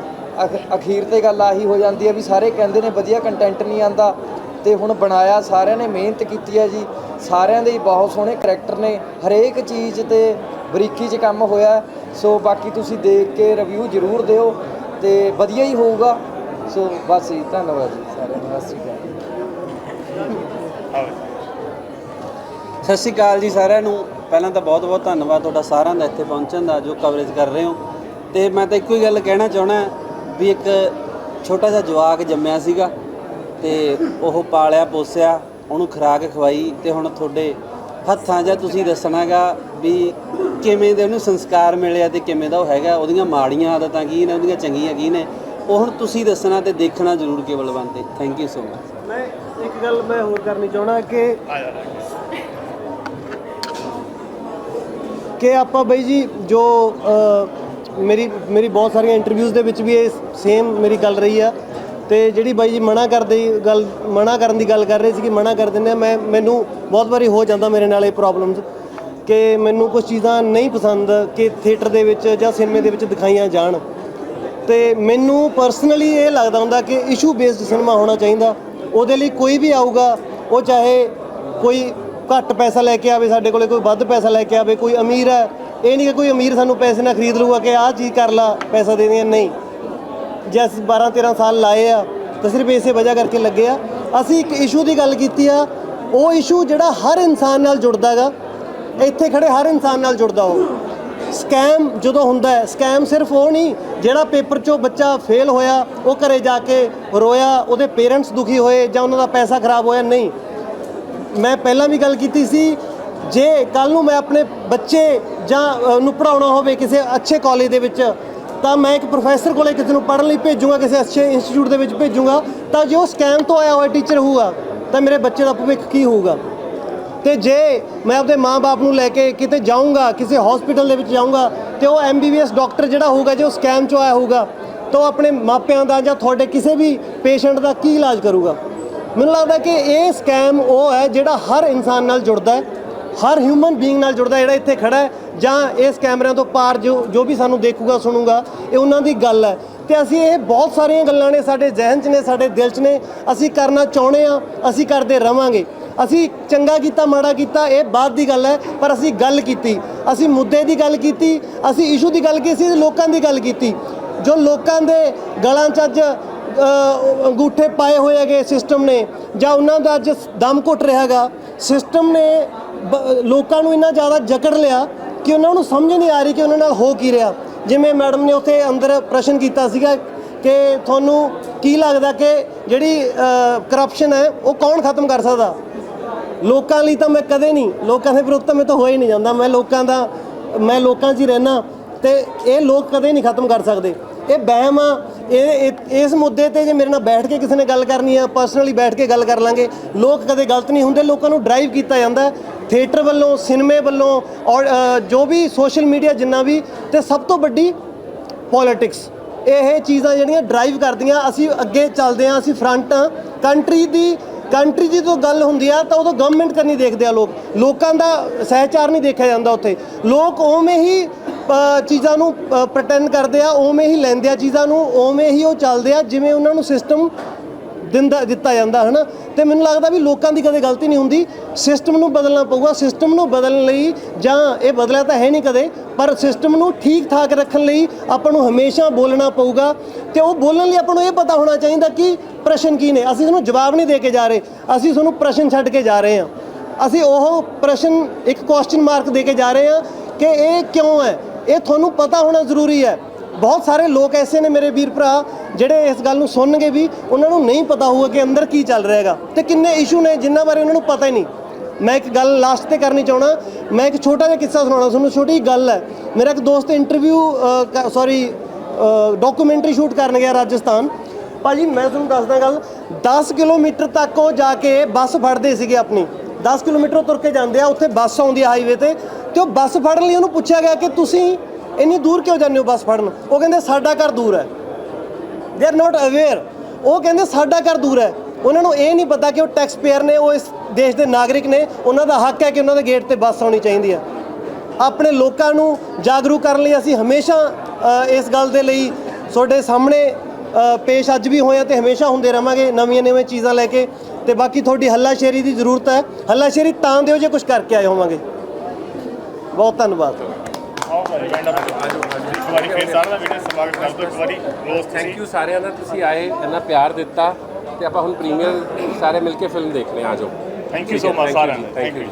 ਅਖ- ਅਖੀਰ ਤੇ ਗੱਲ ਆਹੀ ਹੋ ਜਾਂਦੀ ਹੈ ਵੀ ਸਾਰੇ ਕਹਿੰਦੇ ਨੇ ਵਧੀਆ ਕੰਟੈਂਟ ਨਹੀਂ ਆਂਦਾ। ਤੇ ਹੁਣ ਬਣਾਇਆ ਸਾਰਿਆਂ ਨੇ ਮਿਹਨਤ ਕੀਤੀ ਹੈ ਜੀ। ਸਾਰਿਆਂ ਦੇ ਹੀ ਬਹੁਤ ਸੋਹਣੇ ਕਰੈਕਟਰ ਨੇ। ਹਰੇਕ ਚੀਜ਼ ਤੇ ਬਰੀਕੀ 'ਚ ਕੰਮ ਹੋਇਆ ਸੋ ਬਾਕੀ ਤੁਸੀਂ ਦੇਖ ਕੇ ਰਿਵਿਊ ਜ਼ਰੂਰ ਦਿਓ ਤੇ ਵਧੀਆ ਹੀ ਹੋਊਗਾ। ਸੋ ਬਸ ਜੀ ਧੰਨਵਾਦ ਜੀ ਸਾਰਿਆਂ ਨੂੰ ਸਤਿ ਸ਼੍ਰੀ ਅਕਾਲ। ਸਤਿ ਸ਼੍ਰੀ ਅਕਾਲ ਜੀ ਸਾਰਿਆਂ ਨੂੰ। ਪਹਿਲਾਂ ਤਾਂ ਬਹੁਤ ਬਹੁਤ ਧੰਨਵਾਦ ਤੁਹਾਡਾ ਸਾਰਿਆਂ ਦਾ ਇੱਥੇ ਪਹੁੰਚਣ ਦਾ ਜੋ ਕਵਰੇਜ ਕਰ ਰਹੇ ਹੋ। ਤੇ ਮੈਂ ਤਾਂ ਇੱਕੋ ਹੀ ਗੱਲ ਕਹਿਣਾ ਚਾਹਣਾ ਵੀ ਇੱਕ ਛੋਟਾ ਜਿਹਾ ਜਵਾਕ ਜੰਮਿਆ ਸੀਗਾ ਤੇ ਉਹ ਪਾਲਿਆ ਪੋਸਿਆ ਉਹਨੂੰ ਖੁਰਾਕ ਖਵਾਈ ਤੇ ਹੁਣ ਤੁਹਾਡੇ ਹੱਥਾਂ 'ਚ ਆ, ਤੁਸੀਂ ਦੱਸਣਾਗਾ ਵੀ ਕਿਵੇਂ ਦੇ ਉਹਨੂੰ ਸੰਸਕਾਰ ਮਿਲਿਆ ਤੇ ਕਿਵੇਂ ਦਾ ਉਹ ਹੈਗਾ ਉਹਦੀਆਂ ਮਾੜੀਆਂ ਆਦਤਾਂ ਕੀ ਨੇ ਉਹਦੀਆਂ ਚੰਗੀਆਂ ਕੀ ਨੇ ਉਹ ਹੁਣ ਤੁਸੀਂ ਦੱਸਣਾ ਤੇ ਦੇਖਣਾ ਜ਼ਰੂਰ ਕੇਵਲ ਬੰਦੇ ਥੈਂਕ ਯੂ ਸੋ ਮਚ ਮੈਂ ਇੱਕ ਗੱਲ ਮੈਂ ਹੋਰ ਕਰਨੀ ਚਾਹਣਾ ਕਿ ਕਿ ਆਪਾਂ ਬਈ ਜੀ ਜੋ ਮੇਰੀ ਮੇਰੀ ਬਹੁਤ ਸਾਰੀਆਂ ਇੰਟਰਵਿਊਜ਼ ਦੇ ਵਿੱਚ ਵੀ ਇਹ ਸੇਮ ਮੇਰੀ ਗੱਲ ਰਹੀ ਆ। ਤੇ ਜਿਹੜੀ ਬਾਈ ਜੀ ਮਨਾ ਕਰਦੇ, ਗੱਲ, ਮਨਾ ਕਰਨ ਦੀ ਗੱਲ ਕਰ ਰਹੇ ਸੀ ਕਿ ਮਨਾ ਕਰ ਦਿੰਦੇ ਆ, ਮੈਂ, ਮੈਨੂੰ ਬਹੁਤ ਵਾਰੀ ਹੋ ਜਾਂਦਾ ਮੇਰੇ ਨਾਲ ਇਹ ਪ੍ਰੋਬਲਮਸ ਕਿ ਮੈਨੂੰ ਕੁਝ ਚੀਜ਼ਾਂ ਨਹੀਂ ਪਸੰਦ ਕਿ ਥੀਏਟਰ ਦੇ ਵਿੱਚ ਜਾਂ ਸਿਨੇਮੇ ਦੇ ਵਿੱਚ ਦਿਖਾਈਆਂ ਜਾਣ। ਤੇ ਮੈਨੂੰ ਪਰਸਨਲੀ ਇਹ ਲੱਗਦਾ ਹੁੰਦਾ ਕਿ ਇਸ਼ੂ ਬੇਸਡ ਸਿਨੇਮਾ ਹੋਣਾ ਚਾਹੀਦਾ। ਉਹਦੇ ਲਈ ਕੋਈ ਵੀ ਆਊਗਾ, ਉਹ ਚਾਹੇ ਕੋਈ ਘੱਟ ਪੈਸਾ ਲੈ ਕੇ ਆਵੇ, ਸਾਡੇ ਕੋਲੇ ਕੋਈ ਵੱਧ ਪੈਸਾ ਲੈ ਕੇ ਆਵੇ, ਕੋਈ ਅਮੀਰ ਹੈ, ਇਹ ਨਹੀਂ ਕਿ ਕੋਈ ਅਮੀਰ ਸਾਨੂੰ ਪੈਸੇ ਨਾਲ ਖਰੀਦ ਲੂਗਾ ਕਿ ਆਹ ਚੀਜ਼ ਕਰ ਲਾ, ਪੈਸਾ ਦੇ ਦੇਣ ਨਹੀਂ। ਜੇ ਅਸੀਂ 12 13 ਸਾਲ ਲਾਏ ਆ, ਤਾਂ ਸਿਰਫ ਇਸੇ ਵਜ੍ਹਾ ਕਰਕੇ ਲੱਗੇ ਆ। ਅਸੀਂ ਇੱਕ ਇਸ਼ੂ ਦੀ ਗੱਲ ਕੀਤੀ ਆ, ਉਹ ਇਸ਼ੂ ਜਿਹੜਾ ਹਰ ਇਨਸਾਨ ਨਾਲ ਜੁੜਦਾ ਹੈਗਾ ਇੱਥੇ ਖੜੇ ਹਰ ਇਨਸਾਨ ਨਾਲ ਜੁੜਦਾ ਉਹ। ਸਕੈਮ ਜਦੋਂ ਹੁੰਦਾ ਹੈ ਸਕੈਮ ਸਿਰਫ ਉਹ ਨਹੀਂ, ਜਿਹੜਾ ਪੇਪਰ 'ਚੋਂ ਬੱਚਾ ਫੇਲ ਹੋਇਆ, ਉਹ ਘਰੇ ਜਾ ਕੇ ਰੋਇਆ, ਉਹਦੇ ਪੇਰੈਂਟਸ ਦੁਖੀ ਹੋਏ ਜਾਂ ਉਹਨਾਂ ਦਾ ਪੈਸਾ ਖਰਾਬ ਹੋਇਆ, ਨਹੀਂ। ਮੈਂ ਪਹਿਲਾਂ ਵੀ ਗੱਲ ਕੀਤੀ ਸੀ, ਜੇ ਕੱਲ ਨੂੰ ਮੈਂ ਆਪਣੇ ਬੱਚੇ ਜਾਂ ਨੂੰ ਪੜਾਉਣਾ ਹੋਵੇ ਕਿਸੇ ਅੱਛੇ ਕਾਲਜ ਦੇ ਵਿੱਚ, ਤਾਂ ਮੈਂ ਇੱਕ ਪ੍ਰੋਫੈਸਰ ਕੋਲੇ ਕਿਸੇ ਨੂੰ ਪੜ੍ਹਨ ਲਈ ਭੇਜੂਗਾ, ਕਿਸੇ ਅੱਛੇ ਇੰਸਟੀਚਿਊਟ ਦੇ ਵਿੱਚ ਭੇਜੂਗਾ, ਤਾਂ ਜੇ ਉਹ ਸਕੈਮ ਤੋਂ ਆਇਆ ਹੋਇਆ ਟੀਚਰ ਹੋਊਗਾ, ਤਾਂ ਮੇਰੇ ਬੱਚੇ ਦਾ ਭਵਿੱਖ ਕੀ ਹੋਊਗਾ? ਤੇ ਜੇ ਮੈਂ ਆਪਣੇ ਮਾਂ-ਬਾਪ ਨੂੰ ਲੈ ਕੇ ਕਿਤੇ ਜਾਊਂਗਾ, ਕਿਸੇ ਹਸਪੀਟਲ ਦੇ ਵਿੱਚ ਜਾਊਂਗਾ, ਤੇ ਉਹ ਐਮਬੀਬੀਐਸ ਡਾਕਟਰ ਜਿਹੜਾ ਹੋਊਗਾ, ਜੇ ਉਹ ਸਕੈਮ ਚੋਂ ਆਇਆ ਹੋਊਗਾ, ਤਾਂ ਉਹ ਆਪਣੇ ਮਾਪਿਆਂ ਦਾ ਜਾਂ ਤੁਹਾਡੇ ਕਿਸੇ ਵੀ ਪੇਸ਼ੈਂਟ ਦਾ ਕੀ ਇਲਾਜ ਕਰੂਗਾ? ਮੈਨੂੰ ਲੱਗਦਾ ਕਿ ਇਹ ਸਕੈਮ ਉਹ ਹੈ ਜਿਹੜਾ ਹਰ ਇਨਸਾਨ ਨਾਲ ਜੁੜਦਾ ਹੈ, ਹਰ ਹਿਊਮਨ ਬੀਇੰਗ ਨਾਲ ਜੁੜਦਾ ਜਿਹੜਾ ਇੱਥੇ ਖੜਾ ਹੈ, ਜਾਂ ਇਸ ਕੈਮਰਿਆਂ ਤੋਂ ਪਾਰ ਜੋ ਜੋ ਵੀ ਸਾਨੂੰ ਦੇਖੂਗਾ, ਸੁਣੂਗਾ, ਇਹ ਉਹਨਾਂ ਦੀ ਗੱਲ ਹੈ। ਤੇ ਅਸੀਂ ਇਹ ਬਹੁਤ ਸਾਰੀਆਂ ਗੱਲਾਂ ਨੇ ਸਾਡੇ ਜ਼ਿਹਨ 'ਚ ਨੇ, ਸਾਡੇ ਦਿਲ 'ਚ ਨੇ, ਅਸੀਂ ਕਰਨਾ ਚਾਹੁੰਦੇ ਆ ਅਸੀਂ ਕਰਦੇ ਰਵਾਂਗੇ। ਅਸੀਂ ਚੰਗਾ ਕੀਤਾ, ਮਾੜਾ ਕੀਤਾ, ਇਹ ਬਾਅਦ ਦੀ ਗੱਲ ਹੈ, ਪਰ ਅਸੀਂ ਗੱਲ ਕੀਤੀ, ਅਸੀਂ ਮੁੱਦੇ ਦੀ ਗੱਲ ਕੀਤੀ, ਅਸੀਂ ਇਸ਼ੂ ਦੀ ਗੱਲ ਕੀਤੀ, ਅਸੀਂ ਲੋਕਾਂ ਦੀ ਗੱਲ ਕੀਤੀ। ਜੋ ਲੋਕਾਂ ਦੇ ਗਲਾਂ 'ਚ ਅੱਜ ਅੰਗੂਠੇ ਪਾਏ ਹੋਏ ਹੈਗੇ ਸਿਸਟਮ ਨੇ ਜਾਂ ਉਹਨਾਂ ਦਾ ਅੱਜ ਦਮ ਘੁੱਟ ਰਿਹਾ ਹੈਗਾ ਸਿਸਟਮ ਨੇ ਬ- ਲੋਕਾਂ ਨੂੰ ਇੰਨਾ ਜ਼ਿਆਦਾ ਜਕੜ ਲਿਆ ਕਿ ਉਹਨਾਂ ਨੂੰ ਸਮਝ ਨਹੀਂ ਆ ਰਹੀ ਕਿ ਉਹਨਾਂ ਨਾਲ ਹੋ ਕੀ ਰਿਹਾ। ਜਿਵੇਂ ਮੈਡਮ ਨੇ ਉੱਥੇ ਅੰਦਰ ਪ੍ਰਸ਼ਨ ਕੀਤਾ ਸੀਗਾ ਕਿ ਤੁਹਾਨੂੰ ਕੀ ਲੱਗਦਾ ਕਿ ਜਿਹੜੀ ਕਰਪਸ਼ਨ ਹੈ, ਉਹ ਕੌਣ ਖਤਮ ਕਰ ਸਕਦਾ? ਲੋਕਾਂ ਲਈ ਤਾਂ ਮੈਂ ਕਦੇ ਨਹੀਂ, ਲੋਕਾਂ ਦੇ ਵਿਰੁੱਧ ਤਾਂ ਮੈਂ ਤਾਂ ਹੋ ਹੀ ਨਹੀਂ ਜਾਂਦਾ। ਮੈਂ ਲੋਕਾਂ ਦਾ, ਮੈਂ ਲੋਕਾਂ 'ਚ ਹੀ ਰਹਿਣਾ ਤੇ ਇਹ ਲੋਕ ਕਦੇ ਨਹੀਂ ਖਤਮ ਕਰ ਸਕਦੇ। ਇਹ ਵਹਿਮ ਆ ਇਹ ਇਹ- ਇਸ ਮੁੱਦੇ ਤੇ ਜੇ ਮੇਰੇ ਨਾਲ ਬੈਠ ਕੇ ਕਿਸੇ ਨੇ ਗੱਲ ਕਰਨੀ ਆ ਪਰਸਨਲੀ ਬੈਠ ਕੇ ਗੱਲ ਕਰ ਲਾਂਗੇ। ਲੋਕ ਕਦੇ ਗਲਤ ਨਹੀਂ ਹੁੰਦੇ ਲੋਕਾਂ ਨੂੰ ਡਰਾਈਵ ਕੀਤਾ ਜਾਂਦਾ ਥੀਏਟਰ ਵੱਲੋਂ ਸਿਨੇਮੇ ਵੱਲੋਂ ਔਰ ਅ, ਜੋ ਵੀ ਸੋਸ਼ਲ ਮੀਡੀਆ ਜਿੰਨਾ ਵੀ ਤੇ ਸਭ ਤੋਂ ਵੱਡੀ ਪੋਲਿਟਿਕਸ ਇਹ ਚੀਜ਼ਾਂ ਜਿਹੜੀਆਂ ਡਰਾਈਵ ਕਰਦੀਆਂ ਅਸੀਂ ਅੱਗੇ ਚੱਲਦੇ ਹਾਂ ਅਸੀਂ ਫਰੰਟ ਹਾਂ। ਕੰਟਰੀ ਦੀ ਕੰਟਰੀ ਦੀ ਜਦੋਂ ਗੱਲ ਹੁੰਦੀ ਆ ਤਾਂ ਉਦੋਂ ਗਵਰਨਮੈਂਟ ਕਰਨੀ ਦੇਖਦੇ ਆ ਲੋਕ। ਲੋਕਾਂ ਦਾ ਸਹਿਚਾਰ ਨਹੀਂ ਦੇਖਿਆ ਜਾਂਦਾ ਉੱਥੇ। ਲੋਕ ਉਵੇਂ ਹੀ ਚੀਜ਼ਾਂ ਨੂੰ ਪ੍ਰਟੈਂਡ ਕਰਦੇ ਆ, ਉਵੇਂ ਹੀ ਲੈਂਦੇ ਆ ਚੀਜ਼ਾਂ ਨੂੰ, ਉਵੇਂ ਹੀ ਉਹ ਚੱਲਦੇ ਆ, ਜਿਵੇਂ ਉਹਨਾਂ ਨੂੰ ਸਿਸਟਮ ਦਿੰਦਾ, ਦਿੱਤਾ ਜਾਂਦਾ, ਹਨਾ? ਤੇ ਮੈਨੂੰ ਲੱਗਦਾ ਵੀ ਲੋਕਾਂ ਦੀ ਕਦੇ ਗਲਤੀ ਨਹੀਂ ਹੁੰਦੀ। ਸਿਸਟਮ ਨੂੰ ਬਦਲਣਾ ਪਊਗਾ ਸਿਸਟਮ ਨੂੰ ਬਦਲਣ ਲਈ ਜਾਂ ਇਹ ਬਦਲਿਆ ਤਾਂ ਹੈ ਨਹੀਂ ਕਦੇ, ਪਰ ਸਿਸਟਮ ਨੂੰ ਠੀਕ ਠਾਕ ਰੱਖਣ ਲਈ ਆਪਾਂ ਨੂੰ ਹਮੇਸ਼ਾ ਬੋਲਣਾ ਪਊਗਾ। ਤੇ ਉਹ ਬੋਲਣ ਲਈ ਆਪਾਂ ਨੂੰ ਇਹ ਪਤਾ ਹੋਣਾ ਚਾਹੀਦਾ ਕਿ ਪ੍ਰਸ਼ਨ ਕੀ ਨੇ। ਅਸੀਂ ਤੁਹਾਨੂੰ ਜਵਾਬ ਨਹੀਂ ਦੇ ਕੇ ਜਾ ਰਹੇ, ਅਸੀਂ ਤੁਹਾਨੂੰ ਪ੍ਰਸ਼ਨ ਛੱਡ ਕੇ ਜਾ ਰਹੇ ਹਾਂ। ਅਸੀਂ ਉਹ ਪ੍ਰਸ਼ਨ ਇੱਕ ਕੁਐਸਚਨ ਮਾਰਕ ਦੇ ਕੇ ਜਾ ਰਹੇ ਹਾਂ ਕਿ ਇਹ ਕਿਉਂ ਹੈ? ਇਹ ਤੁਹਾਨੂੰ ਪਤਾ ਹੋਣਾ ਜ਼ਰੂਰੀ ਹੈ। ਬਹੁਤ ਸਾਰੇ ਲੋਕ ਐਸੇ ਨੇ ਮੇਰੇ ਵੀਰ ਭਰਾ, ਜਿਹੜੇ ਇਸ ਗੱਲ ਨੂੰ ਸੁਣਨਗੇ ਵੀ, ਉਹਨਾਂ ਨੂੰ ਨਹੀਂ ਪਤਾ ਹੋਊਗਾ ਕਿ ਅੰਦਰ ਕੀ ਚੱਲ ਰਿਹਾ ਹੈਗਾ ਤੇ ਕਿੰਨੇ ਇਸ਼ੂ ਨੇ ਜਿਨ੍ਹਾਂ ਬਾਰੇ ਉਹਨਾਂ ਨੂੰ ਪਤਾ ਹੀ ਨਹੀਂ। ਮੈਂ ਇੱਕ ਗੱਲ ਲਾਸਟ ਤੇ ਕਰਨੀ ਚਾਹਣਾ ਮੈਂ ਇੱਕ ਛੋਟਾ ਜਿਹਾ ਕਿੱਸਾ ਸੁਣਾਉਣਾ, ਤੁਹਾਨੂੰ ਛੋਟੀ ਜਿਹੀ ਗੱਲ ਹੈ। ਮੇਰਾ ਇੱਕ ਦੋਸਤ ਇੰਟਰਵਿਊ ਸੌਰੀ ਡਾਕੂਮੈਂਟਰੀ ਸ਼ੂਟ ਕਰਨ ਗਿਆ ਰਾਜਸਥਾਨ। ਭਾਜੀ, ਮੈਂ ਤੁਹਾਨੂੰ ਦੱਸਦਾ ਗੱਲ 10 ਕਿਲੋਮੀਟਰ ਤੱਕ ਉਹ ਜਾ ਕੇ ਬੱਸ ਫੜਦੇ ਸੀਗੇ ਆਪਣੀ। 10 ਕਿਲੋਮੀਟਰ ਤੁਰ ਕੇ ਜਾਂਦੇ ਆ, ਉੱਥੇ ਬੱਸ ਆਉਂਦੀ ਆ ਹਾਈਵੇ ਤੇ। ਤੇ ਉਹ ਬੱਸ ਫੜਨ ਲਈ ਉਹਨੂੰ ਪੁੱਛਿਆ ਗਿਆ ਕਿ ਤੁਸੀਂ ਇੰਨੀ ਦੂਰ ਕਿਉਂ ਜਾਂਦੇ ਹੋ ਬੱਸ ਫੜਨ? ਉਹ ਕਹਿੰਦੇ, ਸਾਡਾ ਘਰ ਦੂਰ ਹੈ। ਦੇ ਆਰ ਨਾਟ ਅਵੇਅਰ ਉਹ ਕਹਿੰਦੇ, ਸਾਡਾ ਘਰ ਦੂਰ ਹੈ। ਉਹਨਾਂ ਨੂੰ ਇਹ ਨਹੀਂ ਪਤਾ ਕਿ ਉਹ ਟੈਕਸ ਪੇਅਰ ਨੇ, ਉਹ ਇਸ ਦੇਸ਼ ਦੇ ਨਾਗਰਿਕ ਨੇ। ਉਹਨਾਂ ਦਾ ਹੱਕ ਹੈ ਕਿ ਉਹਨਾਂ ਦੇ ਗੇਟ ਤੇ ਬੱਸ ਆਉਣੀ ਚਾਹੀਦੀ ਹੈ। ਆਪਣੇ ਲੋਕਾਂ ਨੂੰ ਜਾਗਰੂਕ ਕਰਨ ਲਈ ਅਸੀਂ ਹਮੇਸ਼ਾ ਇਸ ਗੱਲ ਦੇ ਲਈ ਤੁਹਾਡੇ ਸਾਹਮਣੇ ਪੇਸ਼ ਅੱਜ ਵੀ ਹੋਏ ਆ ਤੇ ਹਮੇਸ਼ਾ ਹੁੰਦੇ ਰਵਾਂਗੇ ਨਵੀਆਂ ਨਵੀਆਂ ਚੀਜ਼ਾਂ ਲੈ ਕੇ। ਤੇ ਬਾਕੀ ਤੁਹਾਡੀ ਹੱਲਾਸ਼ੇਰੀ ਦੀ ਜ਼ਰੂਰਤ ਹੈ। ਹੱਲਾਸ਼ੇਰੀ ਤਾਂ ਦਿਓ ਜੇ ਕੁਝ ਕਰਕੇ ਆਏ ਹੋਵਾਂਗੇ। ਬਹੁਤ ਧੰਨਵਾਦ ਆਓ ਭਾਈ ਬੈਂਡਾ ਇੱਕ ਵਾਰੀ ਫੇਰ ਸਾਰਿਆਂ ਦਾ ਵੀਡੀਓ ਸਵਾਗਤ ਕਰ ਦਿਓ ਇੱਕ ਵਾਰੀ ਰੋਜ਼ ਥੈਂਕ ਯੂ ਸਾਰਿਆਂ ਦਾ ਤੁਸੀਂ ਆਏ ਇੰਨਾ ਪਿਆਰ ਦਿੱਤਾ ਤੇ ਆਪਾਂ ਹੁਣ ਪ੍ਰੀਮੀਅਰ ਸਾਰੇ ਮਿਲ ਕੇ ਫਿਲਮ ਦੇਖਣੇ ਆ ਜਾਓ Thank you so much ਸਾਰਿਆਂ ਦਾ। Thank you.